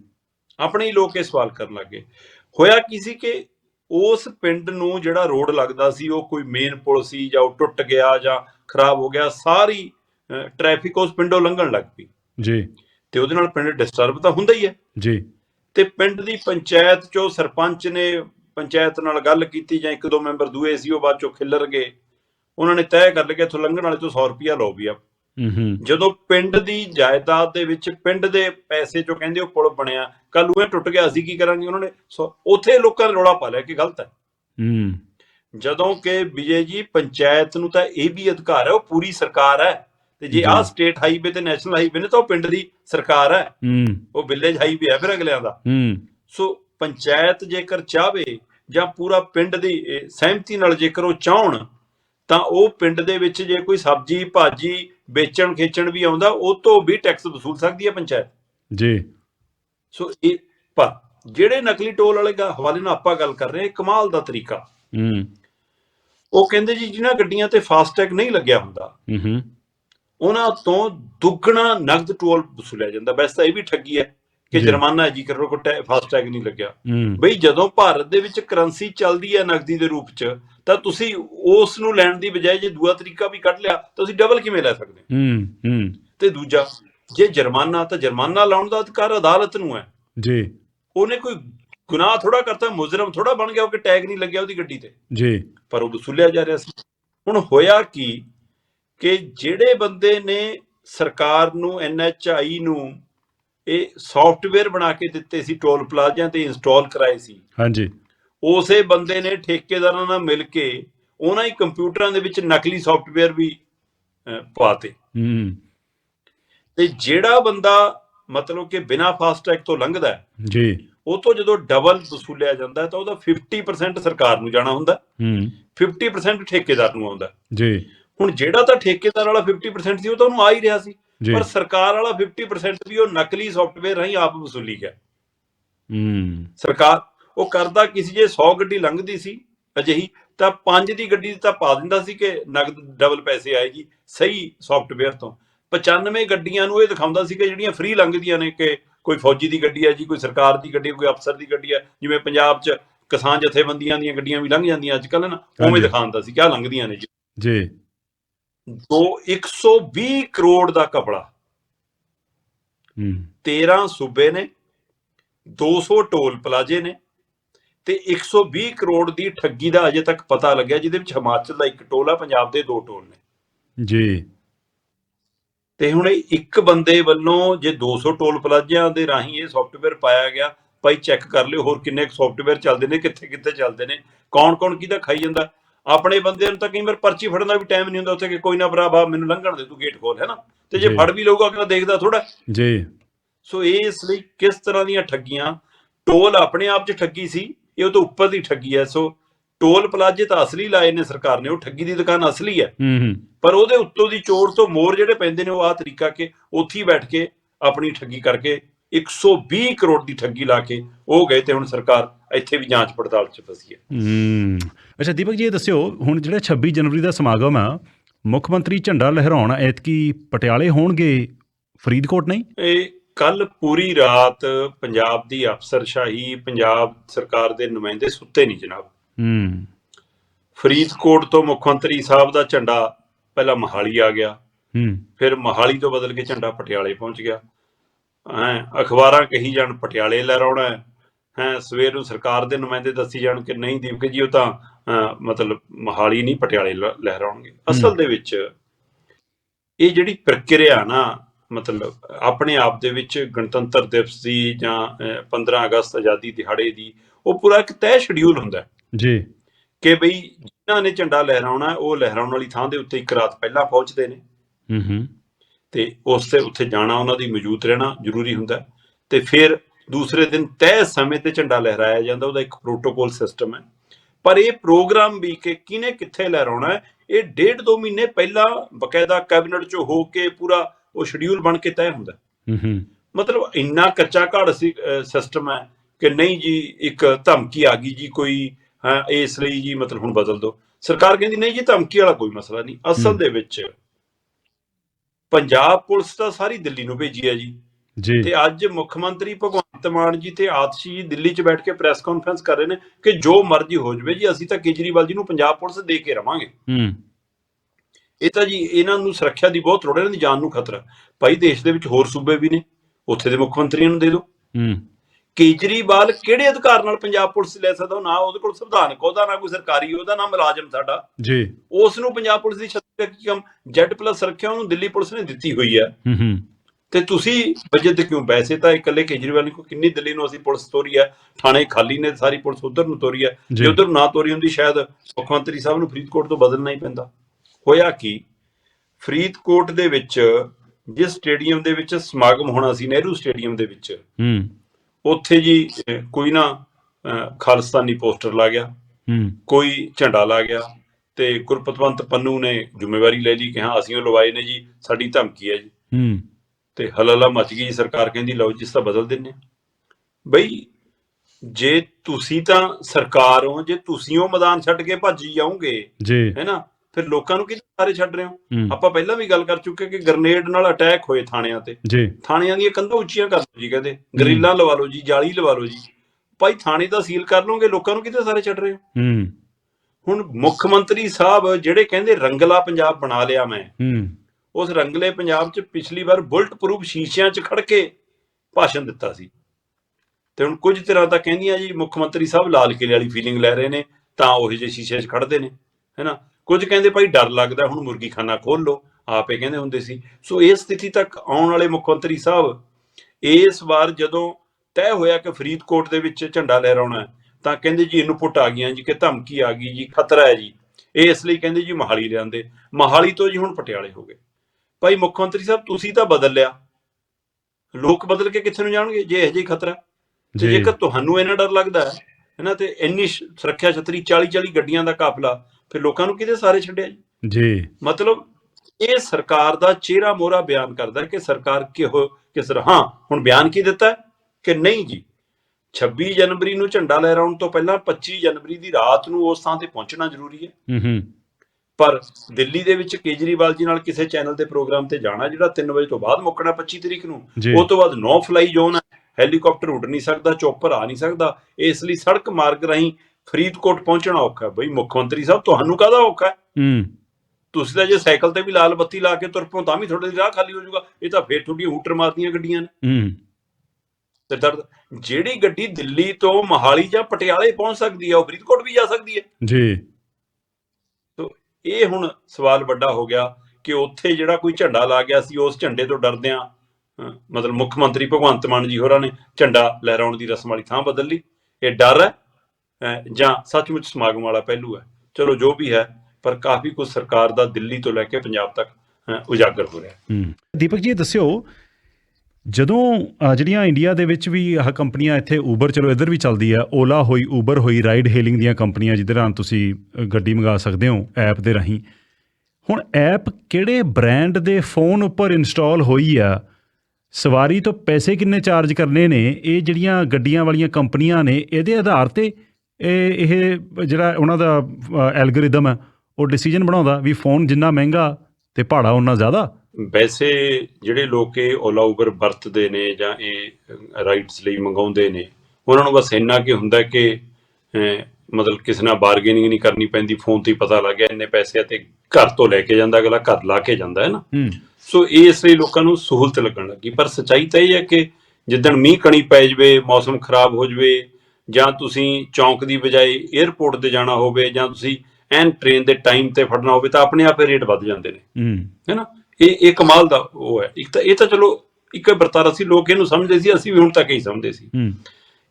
ਆਪਣੇ ਹੀ ਲੋਕ ਇਹ ਸਵਾਲ ਕਰਨ ਲੱਗੇ ਹੋਇਆ ਕੀ ਸੀ ਕਿ ਉਸ ਪਿੰਡ ਨੂੰ ਜਿਹੜਾ ਰੋਡ ਲੱਗਦਾ ਸੀ ਉਹ ਕੋਈ ਮੇਨ ਪੁਲ ਸੀ ਜਾਂ ਉਹ ਟੁੱਟ ਗਿਆ ਜਾਂ ਖਰਾਬ ਹੋ ਗਿਆ ਸਾਰੀ ਟ੍ਰੈਫਿਕ ਉਸ ਪਿੰਡੋਂ ਲੰਘਣ ਲੱਗ ਪਈ। ਜੀ। ਤੇ ਉਹਦੇ ਨਾਲ ਪਿੰਡ ਡਿਸਟਰਬ ਤਾਂ ਹੁੰਦਾ ਹੀ ਹੈ। ਜੀ। ਤੇ ਪਿੰਡ ਦੀ ਪੰਚਾਇਤ ਚੋਂ ਸਰਪੰਚ ਨੇ ਪੰਚਾਇਤ ਨਾਲ ਗੱਲ ਕੀਤੀ ਜਾਂ ਇੱਕ ਦੋ ਮੈਂਬਰ ਦੂਏ ਸੀ ਉਹ ਬਾਅਦ ਚੋਂ ਖਿੱਲਰ ਗਏ। ਉਹਨਾਂ ਨੇ ਤੈਅ ਕਰ ਲਿਆ ਕਿ ਇੱਥੋਂ ਲੰਘਣ ਵਾਲੇ ਤੋਂ 100 ਰੁਪਿਆ ਲਓ ਵੀ ਆ ਜਦੋਂ ਪਿੰਡ ਦੀ ਜਾਇਦਾਦ ਦੇ ਵਿੱਚ ਪਿੰਡ ਦੇ ਪੈਸੇ ਚੋਂ ਕਹਿੰਦੇ ਉਹ ਪੁਲ ਬਣਿਆ ਕੱਲ ਉਹ ਟੁੱਟ ਗਿਆ ਅਸੀਂ ਕੀ ਕਰਾਂਗੇ ਉਹਨਾਂ ਨੇ? ਉੱਥੇ ਲੋਕਾਂ ਨੇ ਰੌਲਾ ਪਾ ਲਿਆ ਕਿ ਗਲਤ ਹੈ। ਜਦੋਂ ਕਿ ਵਿਜੇ ਜੀ ਪੰਚਾਇਤ ਨੂੰ ਤਾਂ ਇਹ ਵੀ ਅਧਿਕਾਰ ਹੈ ਉਹ ਪੂਰੀ ਸਰਕਾਰ ਹੈ। ਤੇ ਜੇ। ਆਹ ਸਟੇਟ ਹਾਈਵੇ ਤੇ ਨੈਸ਼ਨਲ ਹਾਈਵੇ ਨੇ ਤਾਂ ਉਹ ਪਿੰਡ ਦੀ ਸਰਕਾਰ ਹੈ। ਉਹ ਵਿਲੇਜ ਹਾਈਵੇ ਹੈ ਫਿਰ ਅਗਲਿਆਂ ਦਾ। ਸੋ ਪੰਚਾਇਤ ਜੇਕਰ ਚਾਹਵੇ ਜਾਂ ਪੂਰਾ ਪਿੰਡ ਦੀ ਸਹਿਮਤੀ ਨਾਲ ਜੇਕਰ ਉਹ ਚਾਹਣ ਤਾਂ ਉਹ ਪਿੰਡ ਦੇ ਵਿੱਚ ਜੇ ਕੋਈ ਸਬਜ਼ੀ ਭਾਜੀ ਵੇਚਣ ਖੇਚਣ ਵੀ ਆਉਂਦਾ ਉਹ ਤੋਂ ਵੀ ਟੈਕਸ ਵਸੂਲ ਸਕਦੀ ਹੈ ਪੰਚਾਇਤ? ਜੀ। ਸੋ ਇਹ ਪਰ ਜਿਹੜੇ ਨਕਲੀ ਟੋਲ ਵਾਲੇ ਗਾ ਹਵਾਲੇ ਨਾਲ ਆਪਾਂ ਗੱਲ ਕਰ ਰਹੇ ਹਾਂ ਕਮਾਲ ਦਾ ਤਰੀਕਾ। ਹੂੰ। ਉਹ ਕਹਿੰਦੇ ਜੀ ਜਿਨ੍ਹਾਂ ਗੱਡੀਆਂ ਤੇ ਫਾਸਟੈਗ ਨਹੀਂ ਲੱਗਿਆ ਹੁੰਦਾ ਹੂੰ ਹੂੰ। ਉਹਨਾਂ ਤੋਂ ਦੁੱਗਣਾ ਨਗਦ ਟੋਲ ਵਸੂਲਿਆ ਜਾਂਦਾ। ਵੈਸੇ ਤਾਂ ਇਹ ਵੀ ਠੱਗੀ ਹੈ। ਕਿ। ਜੁਰਮਾਨਾ ਜੀ ਕਰੋ ਕੋ ਫਾਸਟੈਗ ਨਹੀਂ ਲੱਗਿਆ। ਬਈ ਜਦੋਂ ਭਾਰਤ ਦੇ ਵਿੱਚ ਕਰੰਸੀ ਚੱਲਦੀ ਹੈ ਨਗਦੀ ਦੇ ਰੂਪ 'ਚ ਤਾਂ ਤੁਸੀਂ ਉਸ ਨੂੰ ਲੈਣ ਦੀ ਬਜਾਏ ਜੇ ਦੂਆ ਤਰੀਕਾ ਵੀ ਕੱਢ ਲਿਆ ਤਾਂ ਤੁਸੀਂ ਡਬਲ ਕਿਵੇਂ ਲੈ ਸਕਦੇ ਹੋ? ਹੂੰ ਹੂੰ। ਤੇ ਦੂਜਾ ਜੇ ਜੁਰਮਾਨਾ ਤਾਂ ਜੁਰਮਾਨਾ ਲਾਉਣ ਦਾ ਅਧਿਕਾਰ ਅਦਾਲਤ ਨੂੰ ਹੈ। ਜੀ। ਉਹਨੇ ਕੋਈ ਗੁਨਾਹ ਥੋੜਾ ਕਰਤਾ ਮੁਜਰਮ ਥੋੜਾ ਬਣ ਗਿਆ ਉਹ ਕਿ ਟੈਗ ਨਹੀਂ ਲੱਗਿਆ ਉਹਦੀ ਗੱਡੀ ਤੇ। ਜੀ। ਪਰ ਉਹ ਵਸੂਲਿਆ ਜਾ ਰਿਹਾ ਸੀ। ਹੁਣ ਹੋਇਆ ਕੀ ਕਿ ਜਿਹੜੇ ਬੰਦੇ ਨੇ ਸਰਕਾਰ ਨੂੰ ਐਨਐਚਆਈ ਨੂੰ ਇਹ ਸੌਫਟਵੇਅਰ ਬਣਾ ਕੇ ਦਿੱਤੇ ਸੀ ਟੋਲ ਪਲਾਜ਼ਿਆਂ ਤੇ ਇੰਸਟਾਲ ਕਰਾਏ ਸੀ। ਹਾਂਜੀ। ਉਸੇ ਬੰਦੇ ਨੇ ਠੇਕੇਦਾਰਾਂ ਨਾਲ ਮਿਲ ਕੇ ਉਹਨਾਂ ਹੀ ਕੰਪਿਊਟਰਾਂ ਦੇ ਵਿੱਚ ਨਕਲੀ ਸੌਫਟਵੇਅਰ ਵੀ ਪਾਤੇ ਹੂੰ। ਤੇ ਜਿਹੜਾ ਬੰਦਾ ਮਤਲਬ ਕਿ ਬਿਨਾ ਫਾਸਟੈਗ ਤੋਂ ਲੰਘਦਾ ਹੈ, ਜੀ। ਉਹ ਤੋਂ ਜਦੋਂ ਡਬਲ ਵਸੂਲਿਆ ਜਾਂਦਾ ਤਾਂ ਉਹਦਾ 50% ਸਰਕਾਰ ਨੂੰ ਜਾਣਾ ਹੁੰਦਾ ਹੂੰ 50% ਠੇਕੇਦਾਰ ਨੂੰ ਆਉਂਦਾ ਜੀ। ਹੁਣ ਜਿਹੜਾ ਤਾਂ ਠੇਕੇਦਾਰ ਵਾਲਾ 50% ਸੀ ਉਹ ਤਾਂ ਉਹਨੂੰ ਆ ਹੀ ਰਿਹਾ ਸੀ। ਪਰ ਸਰਕਾਰ ਵਾਲਾ 50% ਵੀ ਉਹ ਨਕਲੀ ਸੌਫਟਵੇਅਰ ਰਾਹੀਂ ਆਪ ਵਸੂਲੀ ਗਿਆ। ਹੂੰ। ਸਰਕਾਰ ਉਹ ਕਰਦਾ ਕਿਸੇ ਜੇ 100 ਗੱਡੀ ਲੰਘਦੀ ਸੀ ਅਜਿਹੀ ਤਾਂ 5 ਦੀ ਗੱਡੀ ਤਾਂ ਪਾ ਦਿੰਦਾ ਸੀ ਕਿ ਨਗਦ ਡਬਲ ਪੈਸੇ ਆਏਗੀ ਸਹੀ ਸੌਫਟਵੇਅਰ ਤੋਂ। 95 ਗੱਡੀਆਂ ਨੂੰ ਇਹ ਦਿਖਾਉਂਦਾ ਸੀ ਕਿ ਜਿਹੜੀਆਂ ਫ੍ਰੀ ਲੰਘਦੀਆਂ ਨੇ ਕਿ ਕੋਈ ਫੌਜੀ ਦੀ ਗੱਡੀ ਹੈ ਜੀ ਕੋਈ ਸਰਕਾਰ ਦੀ ਗੱਡੀ ਕੋਈ ਅਫਸਰ ਦੀ ਗੱਡੀ ਹੈ ਜਿਵੇਂ ਪੰਜਾਬ 'ਚ ਕਿਸਾਨ ਜਥੇਬੰਦੀਆਂ ਦੀਆਂ ਗੱਡੀਆਂ ਵੀ ਲੰਘ ਜਾਂਦੀਆਂ ਅੱਜ ਕੱਲ੍ਹ ਨਾ ਉਵੇਂ। ਦਿਖਾਉਂਦਾ ਸੀ ਕਿਆ ਲੰਘਦੀਆਂ ਨੇ ਜੀ। ਜੀ। ਦੋ 120 ਕਰੋੜ ਦਾ ਕਪੜਾ। ਹੂੰ। 13 ਸੂਬੇ ਨੇ 200 ਟੋਲ ਪਲਾਜ਼ੇ ਨੇ ਤੇ 120 ਕਰੋੜ ਦੀ ਠੱਗੀ ਦਾ ਅਜੇ ਤੱਕ ਪਤਾ ਲੱਗਿਆ ਜਿਹਦੇ ਵਿੱਚ ਹਿਮਾਚਲ ਦਾ ਇੱਕ ਟੋਲ ਆ ਪੰਜਾਬ ਦੇ ਦੋ ਟੋਲ ਨੇ। ਜੀ। ਤੇ ਹੁਣ ਇੱਕ ਬੰਦੇ ਵੱਲੋਂ ਜੇ 200 ਟੋਲ ਪਲਾਜ਼ਿਆਂ ਦੇ ਰਾਹੀਂ ਇਹ ਸੌਫਟਵੇਅਰ ਪਾਇਆ ਗਿਆ ਭਾਈ ਚੈੱਕ ਕਰ ਲਿਓ ਹੋਰ ਕਿੰਨੇ ਸੌਫਟਵੇਅਰ ਚੱਲਦੇ ਨੇ ਕਿੱਥੇ ਕਿੱਥੇ ਚੱਲਦੇ ਨੇ ਕੌਣ ਕੌਣ ਕਿਹਦਾ ਖਾਈ ਜਾਂਦਾ। ਆਪਣੇ ਬੰਦੇ ਨੂੰ ਤਾਂ ਕਈ ਵਾਰ ਪਰਚੀ ਫੜਨ ਦਾ ਵੀ ਟਾਈਮ ਨਹੀਂ ਹੁੰਦਾ ਉੱਥੇ ਕਿ ਕੋਈ ਨਾ ਭਰਾ ਮੈਨੂੰ ਲੰਘਣ ਦੇ ਤੂੰ ਗੇਟ ਖੋਲ ਹੈ ਨਾ? ਤੇ ਜੇ। ਫੜ ਵੀ ਲਊਗਾ ਅਗਲਾ ਦੇਖਦਾ ਥੋੜਾ ਜੀ। ਸੋ ਇਹ ਇਸ ਲਈ ਕਿਸ ਤਰ੍ਹਾਂ ਦੀਆਂ ਠੱਗੀਆਂ? ਟੋਲ ਆਪਣੇ ਆਪ 'ਚ ਠੱਗੀ ਸੀ ਇਹ ਉਹ ਤੋਂ ਉੱਪਰ ਦੀ ਠੱਗੀ ਹੈ। ਸੋ ਟੋਲ ਪਲਾਜ਼ੇ ਤਾਂ ਅਸਲੀ ਲਾਏ ਨੇ ਸਰਕਾਰ ਨੇ ਉਹ ਠੱਗੀ ਦੀ ਦੁਕਾਨ ਅਸਲੀ ਹੈ। ਪਰ ਉਹਦੇ ਉੱਤੋਂ ਦੀ ਚੋਰ ਤੋਂ ਮੋਰ ਜਿਹੜੇ ਪੈਂਦੇ ਨੇ ਉਹ ਆ ਤਰੀਕਾ ਕਿ ਉੱਥੇ ਹੀ ਬੈਠ ਕੇ ਆਪਣੀ ਠੱਗੀ ਕਰਕੇ 120 ਕਰੋੜ ਦੀ ਠੱਗੀ ਲਾ ਕੇ ਉਹ ਗਏ ਤੇ ਹੁਣ ਸਰਕਾਰ ਇੱਥੇ ਵੀ ਜਾਂਚ ਪੜਤਾਲ 'ਚ ਫਸੀ ਹੂੰ। ਅੱਛਾ ਦੀਪਕ ਜੀ ਇਹ ਦੱਸਿਓ ਹੁਣ ਜਿਹੜਾ 26 ਜਨਵਰੀ ਦਾ ਸਮਾਗਮ ਆ ਮੁੱਖ ਮੰਤਰੀ ਝੰਡਾ ਲਹਿਰਾਉਣ ਐਤਕੀ ਪਟਿਆਲੇ ਹੋਣਗੇ ਫਰੀਦਕੋਟ ਨਹੀਂ? ਇਹ ਕੱਲ ਪੂਰੀ ਰਾਤ ਪੰਜਾਬ ਦੀ ਅਫਸਰਸ਼ਾਹੀ ਪੰਜਾਬ ਸਰਕਾਰ ਦੇ ਨੁਮਾਇੰਦੇ ਸੁੱਤੇ ਨਹੀਂ ਜਨਾਬ। ਹੂੰ। ਫਰੀਦਕੋਟ ਤੋਂ ਮੁੱਖ ਮੰਤਰੀ ਸਾਹਿਬ ਦਾ ਝੰਡਾ ਪਹਿਲਾਂ ਮਹਾਲੀ ਆ ਗਿਆ। ਹੂੰ। ਫਿਰ ਮਹਾਲੀ ਤੋਂ ਬਦਲ ਕੇ ਝੰਡਾ ਪਟਿਆਲੇ ਪਹੁੰਚ ਗਿਆ। ਹੈ ਅਖਬਾਰਾਂ ਕਹੀ ਜਾਣ ਪਟਿਆਲੇ ਲਹਿਰਾਉਣਾ ਹੈ। ਸਵੇਰ ਨੂੰ ਸਰਕਾਰ ਦੇ ਨੁਮਾਇੰਦੇ ਦੱਸੀ ਜਾਣ ਕਿ ਨਹੀਂ ਦੀਪਕ ਜੀ ਉਹ ਤਾਂ ਮਤਲਬ ਮਹਾਲੀ ਨਹੀਂ ਪਟਿਆਲੇ ਲਹਿਰਾਉਣਗੇ। ਅਸਲ ਦੇ ਵਿੱਚ ਇਹ ਜਿਹੜੀ ਪ੍ਰਕਿਰਿਆ ਨਾ ਮਤਲਬ ਆਪਣੇ ਆਪ ਦੇ ਵਿੱਚ ਗਣਤੰਤਰ ਦਿਵਸ ਦੀ ਜਾਂ ਅਹ, 15 ਅਗਸਤ ਆਜ਼ਾਦੀ ਦਿਹਾੜੇ ਦੀ ਉਹ ਪੂਰਾ ਇੱਕ ਤੈਅ ਸ਼ਡਿਊਲ ਹੁੰਦਾ ਜੀ। ਕਿ ਬਈ ਜਿਨ੍ਹਾਂ ਨੇ ਝੰਡਾ ਲਹਿਰਾਉਣਾ ਉਹ ਲਹਿਰਾਉਣ ਵਾਲੀ ਥਾਂ ਦੇ ਉੱਤੇ ਇੱਕ ਰਾਤ ਪਹਿਲਾਂ ਪਹੁੰਚਦੇ ਨੇ। ਹੂੰ ਹੂੰ। ਤੇ ਉਸ ਤੇ ਉੱਥੇ ਜਾਣਾ ਉਹਨਾਂ ਦੀ ਮੌਜੂਦ ਰਹਿਣਾ ਜ਼ਰੂਰੀ ਹੁੰਦਾ। ਤੇ ਫਿਰ ਦੂਸਰੇ ਦਿਨ ਤੈਅ ਸਮੇਂ ਤੇ ਝੰਡਾ ਲਹਿਰਾਇਆ ਜਾਂਦਾ ਉਹਦਾ ਇੱਕ ਪ੍ਰੋਟੋਕੋਲ ਸਿਸਟਮ ਹੈ। ਪਰ ਇਹ ਪ੍ਰੋਗਰਾਮ ਵੀ ਕਿ ਕਿਨੇ ਕਿੱਥੇ ਲਹਿਰਾਉਣਾ ਹੈ ਇਹ ਡੇਢ ਦੋ ਮਹੀਨੇ ਪਹਿਲਾਂ ਬਕਾਇਦਾ ਕੈਬਨਿਟ 'ਚ ਹੋ ਕੇ ਪੂਰਾ ਉਹ ਸ਼ਡਿਊਲ ਬਣ ਕੇ ਤੈਅ ਹੁੰਦਾ। ਹੈ। ਮਤਲਬ ਇੰਨਾ ਕੱਚਾ ਘੜ ਸੀ ਸਿਸਟਮ ਹੈ ਕਿ ਨਹੀਂ ਜੀ ਇੱਕ ਧਮਕੀ ਆ ਗਈ ਜੀ ਕੋਈ ਹਾਂ ਇਸ ਲਈ ਜੀ ਮਤਲਬ ਹੁਣ ਬਦਲ ਦਿਓ। ਸਰਕਾਰ ਕਹਿੰਦੀ ਨਹੀਂ ਜੀ ਧਮਕੀ ਵਾਲਾ ਕੋਈ ਮਸਲਾ ਨਹੀਂ। ਅਸਲ। ਦੇ ਵਿੱਚ ਪੰਜਾਬ ਪੁਲਿਸ ਤਾਂ ਸਾਰੀ ਦਿੱਲੀ ਨੂੰ ਭੇਜੀ ਹੈ ਜੀ। ਜੀ। ਤੇ ਅੱਜ ਮੁੱਖ ਮੰਤਰੀ ਭਗਵੰਤ ਮਾਨ ਜੀ ਤੇ ਆਤਸ਼ੀ ਜੀ ਦਿੱਲੀ 'ਚ ਬੈਠ ਕੇ ਪ੍ਰੈਸ ਕਾਨਫਰੰਸ ਕਰ ਰਹੇ ਨੇ ਕਿ ਜੋ ਮਰਜ਼ੀ ਹੋ ਜਵੇ ਜੀ ਅਸੀਂ ਤਾਂ ਕੇਜਰੀਵਾਲ ਜੀ ਨੂੰ ਪੰਜਾਬ ਪੁਲਿਸ ਦੇ ਕੇ ਰਵਾਂਗੇ। ਹੂੰ। ਇਹ ਤਾਂ ਜੀ ਇਹਨਾਂ ਨੂੰ ਸੁਰੱਖਿਆ ਦੀ ਬਹੁਤ ਲੋੜ ਹੈ ਇਹਨਾਂ ਦੀ ਜਾਨ ਨੂੰ ਖਤਰਾ। ਭਾਈ ਦੇਸ਼ ਦੇ ਵਿੱਚ ਹੋਰ ਸੂਬੇ ਵੀ ਨੇ ਉੱਥੇ ਦੇ ਮੁੱਖ ਮੰਤਰੀਆਂ ਨੂੰ ਦੇ ਦਿਓ। ਹੂੰ। ਕੇਜਰੀਵਾਲ ਕਿਹੜੇ ਅਧਿਕਾਰ ਨਾਲ ਪੰਜਾਬ ਪੁਲਿਸ ਲੈ ਸਕਦਾ? ਨਾ ਉਹਦੇ ਕੋਲ ਸੰਵਿਧਾਨਕ ਉਹਦਾ ਨਾ ਕੋਈ ਸਰਕਾਰੀ ਉਹਦਾ ਨਾ ਮੁਲਾਜ਼ਮ ਸਾਡਾ। ਜੀ। ਉਸ ਨੂੰ ਪੰਜਾਬ ਪੁਲਿਸ ਦੀ ਸ਼ਕਤੀ ਕੀ ਕੰਮ? ਜੈਡ ਪਲੱਸ ਸੁਰੱਖਿਆ ਉਹਨੂੰ ਦਿੱਲੀ ਪੁਲਿਸ ਨੇ ਦਿੱਤੀ ਹੋਈ ਹੈ। ਹੂੰ ਹੂੰ। ਤੇ ਤੁਸੀਂ ਬਜਟ ਕਿਉਂ? ਵੈਸੇ ਤਾਂ ਇਕੱਲੇ ਕੇਜਰੀਵਾਲ ਨੇ ਕਿੰਨੀ ਦਿੱਲੀ ਨੂੰ ਅਸੀਂ ਪੁਲਿਸ ਤੋਰੀ ਹੈ ਥਾਣੇ ਖਾਲੀ ਨੇ ਸਾਰੀ ਪੁਲਿਸ ਉਧਰ ਨੂੰ ਤੋਰੀ ਹੈ ਜੀ। ਉਧਰ ਨਾ ਤੋਰੀ ਹੁੰਦੀ ਸ਼ਾਇਦ ਮੁੱਖ ਮੰਤਰੀ ਸਾਹਿਬ ਨੂੰ ਫਰੀਦਕੋਟ ਤੋਂ ਬਦਲਣਾ ਹੀ ਪੈਂਦਾ। ਹੋਇਆ ਕੀ? ਫਰੀਦਕੋਟ ਦੇ ਵਿੱਚ ਜਿਸ ਸਟੇਡੀਅਮ ਦੇ ਵਿੱਚ ਸਮਾਗਮ ਹੋਣਾ ਸੀ ਨਹਿਰੂ ਸਟੇਡੀਅਮ ਦੇ ਵਿੱਚ ਹੂੰ। ਉੱਥੇ ਜੀ ਕੋਈ ਨਾ ਖਾਲਿਸਤਾਨੀ ਪੋਸਟਰ ਲਾ ਗਿਆ। ਹੂੰ। ਕੋਈ ਝੰਡਾ ਲਾ ਗਿਆ ਤੇ ਗੁਰਪਤਵੰਤ ਪੰਨੂ ਨੇ ਜ਼ਿੰਮੇਵਾਰੀ ਲੈ ਲਈ ਕਿ ਹਾਂ ਅਸੀਂ ਉਹ ਲਵਾਏ ਨੇ ਜੀ ਸਾਡੀ ਧਮਕੀ ਹੈ ਜੀ। ਹੂੰ। ਤੇ ਹਲਲਾ ਮਚ ਗਈ ਸਰਕਾਰ ਕਹਿੰਦੀ ਲਓ ਜਿਸ ਤਾਂ ਬਦਲ ਦਿੰਨੇ। ਬਈ ਜੇ ਤੁਸੀਂ ਤਾਂ ਸਰਕਾਰ ਹੋ ਜੇ ਤੁਸੀਂ ਉਹ ਮੈਦਾਨ ਛੱਡ ਕੇ ਭੱਜ ਜਾਓਗੇ ਜੀ। ਹੈਨਾ ਫਿਰ ਲੋਕਾਂ ਨੂੰ ਕਿਹਦੇ ਸਾਰੇ ਛੱਡ ਰਹੇ ਹੋ? ਆਪਾਂ ਪਹਿਲਾਂ ਵੀ ਗੱਲ ਕਰ ਚੁੱਕੇ ਕਿ ਗ੍ਰਨੇਡ ਨਾਲ ਅਟੈਕ ਹੋਏ ਥਾਣਿਆਂ ਤੇ। ਜੀ। ਥਾਣਿਆਂ ਦੀਆਂ ਕੰਧਾਂ ਉੱਚੀਆਂ ਕਰ ਲਓ ਜੀ ਕਹਿੰਦੇ ਗਰਿੱਲਾਂ ਲਵਾ ਲਓ ਜੀ ਜਾਲੀ ਲਵਾ ਲਓ ਜੀ। ਭਾਈ ਥਾਣੇ ਤਾਂ ਸੀਲ ਕਰ ਲਓਗੇ ਲੋਕਾਂ ਨੂੰ ਕਿਤੇ ਸਾਰੇ ਛੱਡ ਰਹੇ ਹੋ? ਹੂੰ। ਹੁਣ ਮੁੱਖ ਮੰਤਰੀ ਸਾਹਿਬ ਜਿਹੜੇ ਕਹਿੰਦੇ ਰੰਗਲਾ ਪੰਜਾਬ ਬਣਾ ਲਿਆ ਮੈਂ ਹੂੰ। ਉਸ ਰੰਗਲੇ ਪੰਜਾਬ 'ਚ ਪਿਛਲੀ ਵਾਰ ਬੁਲਟ ਪ੍ਰੂਫ ਸ਼ੀਸ਼ਿਆਂ 'ਚ ਖੜ ਕੇ ਭਾਸ਼ਣ ਦਿੱਤਾ ਸੀ। ਤੇ ਹੁਣ ਕੁਝ ਤਰ੍ਹਾਂ ਤਾਂ ਕਹਿੰਦੀਆਂ ਜੀ ਮੁੱਖ ਮੰਤਰੀ ਸਾਹਿਬ ਲਾਲ ਕਿਲੇ ਵਾਲੀ ਫੀਲਿੰਗ ਲੈ ਰਹੇ ਨੇ ਤਾਂ ਉਹ ਜਿਹੇ ਸ਼ੀਸ਼ੇ 'ਚ ਖੜਦੇ ਨੇ ਹੈਨਾ? ਕੁਝ ਕਹਿੰਦੇ ਭਾਈ ਡਰ ਲੱਗਦਾ ਹੁਣ ਮੁਰਗੀ ਖਾਨਾ ਖੋਲ ਲਓ ਆਪੇ ਕਹਿੰਦੇ ਹੁੰਦੇ ਸੀ। ਸੋ ਇਸ ਸਥਿਤੀ ਤੱਕ ਆਉਣ ਵਾਲੇ ਮੁੱਖ ਮੰਤਰੀ ਸਾਹਿਬ ਇਸ ਵਾਰ ਜਦੋਂ ਤੈਅ ਹੋਇਆ ਕਿ ਫਰੀਦਕੋਟ ਦੇ ਵਿੱਚ ਝੰਡਾ ਲਹਿਰਾਉਣਾ ਹੈ, ਤਾਂ ਕਹਿੰਦੇ ਜੀ ਇਨਪੁਟ ਆ ਗਈਆਂ ਜੀ ਕਿ ਧਮਕੀ ਆ ਗਈ ਜੀ ਖਤਰਾ ਹੈ ਜੀ। ਇਹ ਇਸ ਲਈ ਕਹਿੰਦੇ ਜੀ ਮਹਾਲੀ ਲਿਆਂਦੇ। ਮਹਾਲੀ ਤੋਂ ਜੀ ਹੁਣ ਪਟਿਆਲੇ ਹੋ ਗਏ। ਭਾਈ ਮੁੱਖ ਮੰਤਰੀ ਸਾਹਿਬ ਤੁਸੀਂ ਤਾਂ ਬਦਲ ਲਿਆ। ਲੋਕ ਬਦਲ ਕੇ ਕਿੱਥੇ ਨੂੰ ਜਾਣਗੇ? ਜੇ ਇਹ ਜਿਹੀ ਖਤਰਾ? ਤੇ ਜੀ। ਜੇਕਰ ਤੁਹਾਨੂੰ ਇੰਨਾ ਡਰ ਲੱਗਦਾ ਹੈ ਹੈਨਾ ਤੇ ਇੰਨੀ ਸੁਰੱਖਿਆ ਛਤਰੀ 40 40 ਗੱਡੀਆਂ ਦਾ ਕਾਫਲਾ ਫਿਰ ਲੋਕਾਂ ਨੂੰ ਕਿਹਦੇ ਸਾਰੇ ਛੱਡਿਆ ਜੀ? ਜੀ। ਮਤਲਬ ਇਹ ਸਰਕਾਰ ਦਾ ਚਿਹਰਾ ਮੋਰਾ ਬਿਆਨ ਕਰਦਾ ਕਿ ਸਰਕਾਰ ਕਿਹੋ ਕਿਸ ਹਾਂ ਹੁਣ ਬਿਆਨ ਕੀ ਦਿੱਤਾ? ਕਿ ਨਹੀਂ ਜੀ। 26 ਜਨਵਰੀ ਨੂੰ ਝੰਡਾ ਲਹਿਰਾਉਣ ਤੋਂ ਪਹਿਲਾਂ 25 ਜਨਵਰੀ ਦੀ ਰਾਤ ਨੂੰ ਉਸ ਥਾਂ ਤੇ ਪਹੁੰਚਣਾ ਜ਼ਰੂਰੀ ਹੈ। ਹੂੰ ਹੂੰ। ਪਰ ਦਿੱਲੀ ਦੇ ਵਿੱਚ ਕੇਜਰੀਵਾਲ ਜੀ ਨਾਲ ਕਿਸੇ ਚੈਨਲ ਦੇ ਪ੍ਰੋਗਰਾਮ ਤੇ ਜਾਣਾ ਜਿਹੜਾ 3 ਵਜੇ ਤੋਂ ਬਾਅਦ ਮੁੱਕਣਾ 25 ਤਰੀਕ ਨੂੰ ਉਹ ਤੋਂ ਬਾਅਦ ਨੋ ਫਲਾਈ ਜ਼ੋਨ ਹੈ ਹੈਲੀਕਾਪਟਰ ਉੱਡ ਨਹੀਂ ਸਕਦਾ ਚੋਪਰ ਆ ਨਹੀਂ ਸਕਦਾ ਇਸ ਲਈ ਸੜਕ ਮਾਰਗ ਰਾਹੀਂ ਫਰੀਦਕੋਟ ਪਹੁੰਚਣਾ ਔਖਾ ਬਈ ਮੁੱਖ ਮੰਤਰੀ ਸਾਹਿਬ ਤੁਹਾਨੂੰ ਕਾਹਦਾ ਔਖਾ ਹੈ? ਤੁਸੀਂ ਤਾਂ ਜੇ ਸਾਈਕਲ ਤੇ ਵੀ ਲਾਲ ਬੱਤੀ ਲਾ ਕੇ ਤੁਰ ਪਓ ਤਾਂ ਵੀ ਤੁਹਾਡੇ ਲਈ ਰਾਹ ਖਾਲੀ ਹੋ ਜਾਊਗਾ। ਇਹ ਤਾਂ ਫੇਰ ਤੁਹਾਡੀਆਂ ਹੂਟਰ ਮਾਰਦੀਆਂ ਗੱਡੀਆਂ ਨੇ। ਹੂੰ। ਤੇ ਦਰਦ ਜਿਹੜੀ ਗੱਡੀ ਦਿੱਲੀ ਤੋਂ ਮੋਹਾਲੀ ਜਾਂ ਪਟਿਆਲੇ ਪਹੁੰਚ ਸਕਦੀ ਹੈ ਉਹ ਫਰੀਦਕੋਟ ਵੀ ਜਾ ਸਕਦੀ ਹੈ। ਜੀ। ਇਹ ਹੁਣ ਸਵਾਲ ਵੱਡਾ ਹੋ ਗਿਆ ਕਿ ਉੱਥੇ ਜਿਹੜਾ ਕੋਈ ਝੰਡਾ ਲਾ ਗਿਆ ਸੀ ਉਸ ਝੰਡੇ ਤੋਂ ਡਰਦਿਆਂ ਅਹ, ਮਤਲਬ ਮੁੱਖ ਮੰਤਰੀ ਭਗਵੰਤ ਮਾਨ ਜੀ ਹੋਰਾਂ ਨੇ ਝੰਡਾ ਲਹਿਰਾਉਣ ਦੀ ਰਸਮ ਵਾਲੀ ਥਾਂ ਬਦਲ ਲਈ। ਇਹ ਡਰ ਹੈ ਜਾਂ ਸੱਚਮੁੱਚ ਸਮਾਗਮ ਵਾਲਾ ਪਹਿਲੂ ਹੈ? ਚਲੋ ਜੋ ਵੀ ਹੈ ਪਰ ਕਾਫੀ ਕੁਝ ਸਰਕਾਰ ਦਾ ਦਿੱਲੀ ਤੋਂ ਲੈ ਕੇ ਪੰਜਾਬ ਤੱਕ ਉਜਾਗਰ ਹੋ ਰਿਹਾ ਦੀਪਕ ਜੀ ਦੱਸਿਓ ਜਦੋਂ ਜਿਹੜੀਆਂ ਇੰਡੀਆ ਦੇ ਵਿੱਚ ਵੀ ਆਹ ਕੰਪਨੀਆਂ ਇੱਥੇ ਊਬਰ ਚਲੋ ਇੱਧਰ ਵੀ ਚੱਲਦੀ ਆ ਓਲਾ ਹੋਈ ਊਬਰ ਹੋਈ ਰਾਈਡ ਹੇਲਿੰਗ ਦੀਆਂ ਕੰਪਨੀਆਂ ਜਿਹਦੇ ਨਾਲ ਤੁਸੀਂ ਗੱਡੀ ਮੰਗਾ ਸਕਦੇ ਹੋ ਐਪ ਦੇ ਰਾਹੀਂ। ਹੁਣ ਐਪ ਕਿਹੜੇ ਬ੍ਰਾਂਡ ਦੇ ਫੋਨ ਉੱਪਰ ਇੰਸਟਾਲ ਹੋਈ ਆ? ਸਵਾਰੀ ਤੋਂ ਪੈਸੇ ਕਿੰਨੇ ਚਾਰਜ ਕਰਨੇ ਨੇ? ਇਹ ਜਿਹੜੀਆਂ ਗੱਡੀਆਂ ਵਾਲੀਆਂ ਕੰਪਨੀਆਂ ਨੇ, ਇਹਦੇ ਆਧਾਰ ਤੇ ਇਹ ਇਹ ਜਿਹੜਾ ਉਹਨਾਂ ਦਾ ਐਲਗੋਰਿਦਮ ਹੈ ਉਹ ਡਿਸੀਜਨ ਬਣਾਉਂਦਾ ਵੀ ਫੋਨ ਜਿੰਨਾ ਮਹਿੰਗਾ ਤੇ ਭਾੜਾ ਉਨਾ ਜ਼ਿਆਦਾ। ਵੈਸੇ ਜਿਹੜੇ ਲੋਕ ਇਹ ਓਲਾ ਉਬਰ ਵਰਤਦੇ ਨੇ ਜਾਂ ਇਹ ਰਾਈਡਸ ਲਈ ਮੰਗਾਉਂਦੇ ਨੇ ਉਹਨਾਂ ਨੂੰ ਬਸ ਇੰਨਾ ਕਿ ਹੁੰਦਾ ਕਿ ਮਤਲਬ ਕਿਸੇ ਨਾਲ ਬਾਰਗੇਨਿੰਗ ਨਹੀਂ ਕਰਨੀ ਪੈਂਦੀ ਫੋਨ ਤੇ ਹੀ ਪਤਾ ਲੱਗ ਗਿਆ ਇੰਨੇ ਪੈਸੇ ਆ ਤੇ ਘਰ ਤੋਂ ਲੈ ਕੇ ਜਾਂਦਾ ਅਗਲਾ ਘਰ ਲਾ ਕੇ ਜਾਂਦਾ ਹੈ ਨਾ? ਸੋ ਇਹ ਇਸ ਲਈ ਲੋਕਾਂ ਨੂੰ ਸਹੂਲਤ ਲੱਗਣ ਲੱਗੀ। ਪਰ ਸੱਚਾਈ ਤਾਂ ਇਹ ਹੈ ਕਿ ਜਿੱਦਣ ਮੀਂਹ ਕਣੀ ਪੈ ਜਵੇ ਮੌਸਮ ਖਰਾਬ ਹੋ ਜਵੇ ਜਾਂ ਤੁਸੀਂ ਚੌਂਕ ਦੀ ਬਜਾਏ 에ਅਰਪੋਰਟ ਤੇ ਜਾਣਾ ਹੋਵੇ ਜਾਂ ਤੁਸੀਂ ਐਨ ਟ੍ਰੇਨ ਦੇ ਟਾਈਮ ਤੇ ਫੜਨਾ ਹੋਵੇ ਤਾਂ ਆਪਣੇ ਆਪੇ ਰੇਟ ਵੱਧ ਜਾਂਦੇ ਨੇ। ਹੂੰ। ਹੈਨਾ ਇਹ ਇਹ ਕਮਾਲ ਦਾ ਉਹ ਹੈ। ਇੱਕ ਤਾਂ ਇਹ ਤਾਂ ਚਲੋ ਇੱਕ ਵਰਤਾਰਾ ਸੀ ਲੋਕ ਇਹਨੂੰ ਸਮਝਦੇ ਸੀ ਅਸੀਂ ਵੀ ਹੁਣ ਤੱਕ ਹੀ ਸਮਝਦੇ ਸੀ।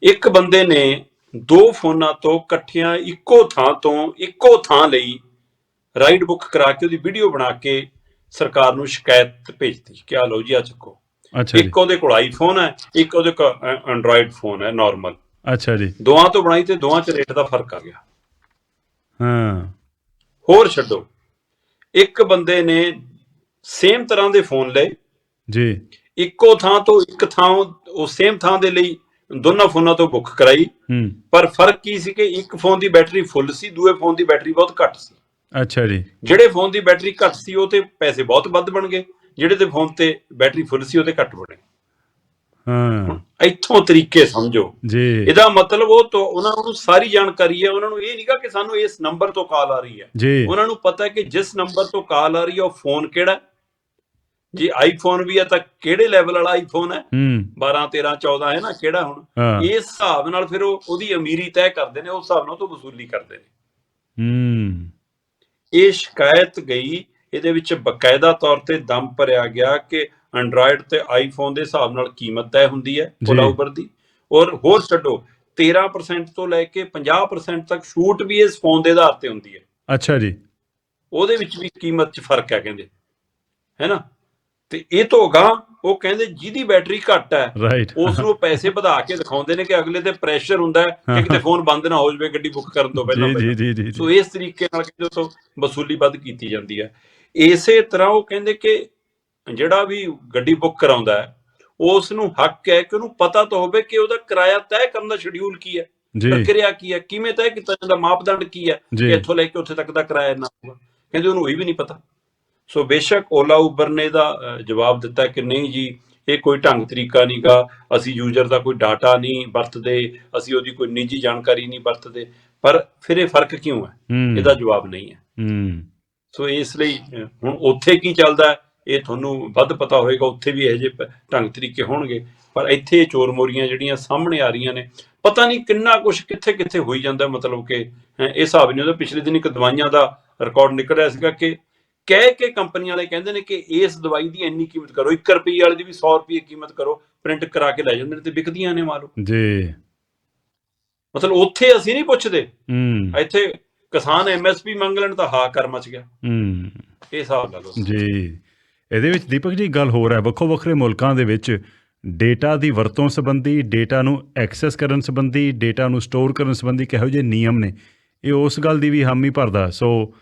ਇੱਕ ਬੰਦੇ ਨੇ ਦੋ ਫੋਨਾਂ ਤੋਂ ਇਕੱਠਿਆਂ ਇੱਕੋ ਥਾਂ ਤੋਂ ਇੱਕੋ ਥਾਂ ਲਈ ਰਾਈਡ ਬੁੱਕ ਕਰਾ ਕੇ ਉਹਦੀ ਵੀਡੀਓ ਬਣਾ ਕੇ ਸਰਕਾਰ ਨੂੰ ਸ਼ਿਕਾਇਤ ਭੇਜਤੀ। ਕਿ ਆ ਲਓ ਜੀ ਆ ਚੱਕੋ। ਅੱਛਾ ਜੀ। ਇੱਕ ਉਹਦੇ ਕੋਲ ਆਈਫੋਨ ਹੈ ਇੱਕ ਉਹਦੇ ਕੋਲ ਐਂਡਰੋਇਡ ਫੋਨ ਹੈ ਨਾਰਮਲ ਅੱਛਾ ਜੀ। ਦੋਵਾਂ ਤੋਂ ਬਣਾਈ ਤੇ ਦੋਵਾਂ ਚ ਰੇਟ ਦਾ ਫ਼ਰਕ ਆ ਗਿਆ। ਹਾਂ। ਹੋਰ ਛੱਡੋ। ਇੱਕ ਬੰਦੇ ਨੇ ਸੇਮ ਤਰ੍ਹਾਂ ਦੇ ਫੋਨ ਲਏ। ਜੀ। ਇੱਕੋ ਥਾਂ ਤੋਂ ਇੱਕ ਥਾਂ ਉਹ ਸੇਮ ਥਾਂ ਦੇ ਲਈ ਦੋਨਾਂ ਫੋਨਾਂ ਤੋਂ ਬੁੱਕ ਕਰਾਈ। ਹੂੰ। ਪਰ ਫ਼ਰਕ ਕੀ ਸੀ ਕਿ ਇੱਕ ਫੋਨ ਦੀ ਬੈਟਰੀ ਫੁੱਲ ਸੀ ਦੂਏ ਫੋਨ ਦੀ ਬੈਟਰੀ ਬਹੁਤ ਘੱਟ ਸੀ। ਅੱਛਾ ਜੀ। ਜਿਹੜੇ ਫੋਨ ਦੀ ਬੈਟਰੀ ਘੱਟ ਸੀ ਉਹ ਤੇ ਪੈਸੇ ਬਹੁਤ ਵੱਧ ਬਣ ਗਏ। ਜਿਹੜੇ ਦੇ ਫੋਨ ਤੇ ਬੈਟਰੀ ਫੁੱਲ ਸੀ ਉਹ ਤੇ ਘੱਟ ਬਣੇ। ਹਾਂ। ਇੱਥੋਂ ਤਰੀਕੇ ਸਮਝੋ। ਜੀ। ਇਹਦਾ ਮਤਲਬ ਉਹ ਤੋਂ ਉਹਨਾਂ ਨੂੰ ਸਾਰੀ ਜਾਣਕਾਰੀ ਹੈ। ਉਹਨਾਂ ਨੂੰ ਇਹ ਨਹੀਂਗਾ ਕਿ ਸਾਨੂੰ ਇਸ ਨੰਬਰ ਤੋਂ ਕਾਲ ਆ ਰਹੀ ਹੈ। ਉਹਨਾਂ ਨੂੰ ਪਤਾ ਹੈ ਕਿ ਜਿਸ ਨੰਬਰ ਤੋਂ ਕਾਲ ਆ ਰਹੀ ਹੈ ਉਹ ਫੋਨ ਕਿਹੜਾ ਹੈ। ਜੇ ਆਈਫੋਨ ਵੀ ਹੈ ਤਾਂ ਕਿਹੜੇ ਲੈਵਲ ਵਾਲਾ ਆਈਫੋਨ ਹੈ? ਹੂੰ। 12 13 14 ਹੈ ਨਾ ਕਿਹੜਾ ਹੁਣ? ਇਸ ਹਿਸਾਬ ਨਾਲ ਫਿਰ ਉਹ ਉਹਦੀ ਅਮੀਰੀ ਤੈਅ ਕਰਦੇ ਨੇ ਉਸ ਹਿਸਾਬ ਨਾਲ ਤੋਂ ਵਸੂਲੀ ਕਰਦੇ ਨੇ। ਹੂੰ। ਇਹ ਸ਼ਿਕਾਇਤ ਗਈ ਇਹਦੇ ਵਿੱਚ ਬਕਾਇਦਾ ਤੌਰ ਤੇ ਦਮ ਭਰਿਆ ਗਿਆ ਕਿ ਐਂਡਰੋਇਡ ਤੇ ਆਈਫੋਨ ਦੇ ਹਿਸਾਬ ਨਾਲ ਕੀਮਤ ਤੈਅ ਹੁੰਦੀ ਹੈ। ਓਲਾ ਉਬਰ ਦੀ। ਔਰ ਹੋਰ ਛੱਡੋ 13% ਤੋਂ ਲੈ ਕੇ 50% ਤੱਕ ਛੂਟ ਵੀ ਇਸ ਫੋਨ ਦੇ ਆਧਾਰ ਤੇ ਹੁੰਦੀ ਹੈ। ਅੱਛਾ ਜੀ। ਉਹਦੇ ਵਿੱਚ ਵੀ ਕੀਮਤ 'ਚ ਫ਼ਰਕ ਹੈ ਕਹਿੰਦੇ। ਹੈਨਾ ਤੇ ਇਹ ਤੋਂ ਅਗਾਂਹ ਉਹ ਕਹਿੰਦੇ ਜਿਹਦੀ ਬੈਟਰੀ ਘੱਟ ਹੈ ਉਸ ਨੂੰ ਪੈਸੇ ਵਧਾ ਕੇ ਦਿਖਾਉਂਦੇ ਨੇ ਕਿ ਅਗਲੇ ਤੇ ਪ੍ਰੈਸ਼ਰ ਹੁੰਦਾ ਕਿ ਕਿਤੇ ਫੋਨ ਬੰਦ ਨਾ ਹੋ ਜਾਵੇ ਗੱਡੀ ਬੁੱਕ ਕਰਨ ਤੋਂ ਪਹਿਲਾਂ ਜੀ ਪਹਿਲਾਂ। ਜੀ ਜੀ ਜੀ। ਸੋ ਇਸ ਤਰੀਕੇ ਨਾਲ ਕਹਿੰਦੇ ਤੋਂ ਵਸੂਲੀ ਵੱਧ ਕੀਤੀ ਜਾਂਦੀ ਹੈ। ਇਸੇ ਤਰ੍ਹਾਂ ਉਹ ਕਹਿੰਦੇ ਕਿ ਜਿਹੜਾ ਵੀ ਗੱਡੀ ਬੁੱਕ ਕਰਾਉਂਦਾ ਹੈ ਉਸ ਨੂੰ ਹੱਕ ਹੈ ਕਿ ਉਹਨੂੰ ਪਤਾ ਤਾਂ ਹੋਵੇ ਕਿ ਉਹਦਾ ਕਿਰਾਇਆ ਤੈਅ ਕਰਨ ਦਾ ਸ਼ਡਿਊਲ ਕੀ ਹੈ ਪ੍ਰਕਿਰਿਆ ਕੀ ਹੈ ਕਿਵੇਂ ਤੈਅ ਕੀਤਾ ਜਾਂਦਾ ਮਾਪਦੰਡ ਕੀ ਹੈ। ਕਿ ਇੱਥੋਂ ਲੈ ਕੇ ਉੱਥੇ ਤੱਕ ਦਾ ਕਿਰਾਇਆ ਨਾ ਹੋਊਗਾ। ਕਹਿੰਦੇ ਉਹਨੂੰ ਇਹ ਵੀ ਨਹੀਂ ਪਤਾ। ਸੋ ਬੇਸ਼ੱਕ ਓਲਾ ਉਬਰ ਨੇ ਦਾ ਜਵਾਬ ਦਿੱਤਾ ਕਿ ਨਹੀਂ ਜੀ ਇਹ ਕੋਈ ਢੰਗ ਤਰੀਕਾ ਨਹੀਂਗਾ ਅਸੀਂ ਯੂਜ਼ਰ ਦਾ ਕੋਈ ਡਾਟਾ ਨਹੀਂ ਵਰਤਦੇ ਅਸੀਂ ਉਹਦੀ ਕੋਈ ਨਿੱਜੀ ਜਾਣਕਾਰੀ ਨਹੀਂ ਵਰਤਦੇ ਪਰ ਫਿਰ ਇਹ ਫ਼ਰਕ ਕਿਉਂ ਹੈ? ਇਹਦਾ ਜਵਾਬ ਨਹੀਂ ਹੈ। ਸੋ ਇਸ ਲਈ ਹੁਣ ਉੱਥੇ ਕੀ ਚੱਲਦਾ ਇਹ ਤੁਹਾਨੂੰ ਵੱਧ ਪਤਾ ਹੋਏਗਾ ਉੱਥੇ ਵੀ ਇਹੋ ਜਿਹੇ ਪ- ਢੰਗ ਤਰੀਕੇ ਹੋਣਗੇ ਪਰ ਇੱਥੇ ਇਹ ਚੋਰ ਮੋਰੀਆਂ ਜਿਹੜੀਆਂ ਸਾਹਮਣੇ ਆ ਰਹੀਆਂ ਨੇ ਪਤਾ ਨਹੀਂ ਕਿੰਨਾ ਕੁਝ ਕਿੱਥੇ ਕਿੱਥੇ ਹੋਈ ਜਾਂਦਾ ਮਤਲਬ ਕਿ ਇਹ ਹਿਸਾਬ ਨਹੀਂ ਉਹਦਾ ਪਿਛਲੇ ਦਿਨ ਇੱਕ ਦਵਾਈਆਂ ਦਾ ਰਿਕਾਰਡ ਨਿਕਲ ਰਿਹਾ ਸੀਗਾ ਕਿ ਕਹਿ ਕੇ ਕੰਪਨੀਆਂ ਵਾਲੇ ਕਹਿੰਦੇ ਨੇ ਕਿ ਇਸ ਦਵਾਈ ਦੀ ਇੰਨੀ ਕੀਮਤ ਕਰੋ 1 ਰੁਪਏ ਵਾਲੀ ਦੀ ਵੀ 100 ਰੁਪਏ ਕੀਮਤ ਕਰੋ ਪ੍ਰਿੰਟ ਕਰਾ ਕੇ ਲੈ ਜਾਂਦੇ ਨੇ ਤੇ ਵਿਕਦੀਆਂ ਨੇ ਮਾਲੋ ਜੀ। ਮਤਲਬ ਉੱਥੇ ਅਸੀਂ ਨਹੀਂ ਪੁੱਛਦੇ। ਹੂੰ। ਇੱਥੇ ਕਿਸਾਨ ਐਮਐਸਪੀ ਮੰਗ ਲੈਣ ਤਾਂ ਹਾਕਾਰ ਮਚ ਗਿਆ। ਹੂੰ। ਇਹ ਹਿਸਾਬ ਲਾ ਲਓ ਜੀ। ਇਹਦੇ ਵਿੱਚ ਦੀਪਕ ਜੀ ਗੱਲ ਹੋਰ ਹੈ ਵੱਖੋ ਵੱਖਰੇ ਮੁਲਕਾਂ ਦੇ ਵਿੱਚ ਡੇਟਾ ਦੀ ਵਰਤੋਂ ਸੰਬੰਧੀ ਡੇਟਾ ਨੂੰ ਐਕਸੈਸ ਕਰਨ ਸੰਬੰਧੀ ਡੇਟਾ ਨੂੰ ਸਟੋਰ ਕਰਨ ਸੰਬੰਧੀ ਕਿਹੋ ਜਿਹੇ ਨਿਯਮ ਨੇ ਇਹ ਉਸ ਗੱਲ ਦੀ ਵੀ ਹਾਮੀ ਭਰਦਾ। ਸੋ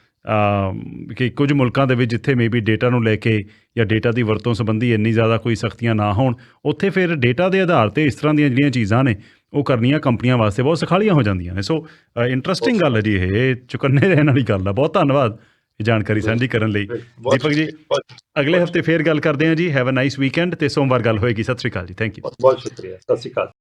ਕਿ ਕੁਝ ਮੁਲਕਾਂ ਦੇ ਵਿੱਚ ਜਿੱਥੇ ਮੇਬੀ ਡੇਟਾ ਨੂੰ ਲੈ ਕੇ ਜਾਂ ਡੇਟਾ ਦੀ ਵਰਤੋਂ ਸੰਬੰਧੀ ਇੰਨੀ ਜ਼ਿਆਦਾ ਕੋਈ ਸਖਤੀਆਂ ਨਾ ਹੋਣ ਉੱਥੇ ਫਿਰ ਡੇਟਾ ਦੇ ਆਧਾਰ ਤੇ ਇਸ ਤਰ੍ਹਾਂ ਦੀਆਂ ਜਿਹੜੀਆਂ ਚੀਜ਼ਾਂ ਨੇ ਉਹ ਕਰਨੀਆਂ ਕੰਪਨੀਆਂ ਵਾਸਤੇ ਬਹੁਤ ਸਖਾਲੀਆਂ ਹੋ ਜਾਂਦੀਆਂ ਨੇ। ਸੋ ਇੰਟਰਸਟਿੰਗ ਗੱਲ ਹੈ ਜੀ ਇਹ ਚੁਕੰਨੇ ਰਹਿਣ ਵਾਲੀ ਗੱਲ ਹੈ ਬਹੁਤ ਧੰਨਵਾਦ ਇਹ ਜਾਣਕਾਰੀ ਸਾਂਝੀ ਕਰਨ ਲਈ। ਬਹੁਤ- ਦੀਪਕ ਜੀ ਬਹੁਤ ਅਗਲੇ ਹਫ਼ਤੇ ਫੇਰ ਗੱਲ ਕਰਦੇ ਹਾਂ ਜੀ। ਹੈਵ ਅ ਨਾਈਸ ਵੀਕਐਂਡ ਤੇ ਸੋਮਵਾਰ ਗੱਲ ਹੋਏਗੀ। ਸਤਿ ਸ਼੍ਰੀ ਅਕਾਲ ਜੀ। ਥੈਂਕ ਯੂ ਬਹੁਤ ਸ਼ੁਕਰੀਆ। ਸਤਿ ਸ਼੍ਰੀ ਅਕਾਲ।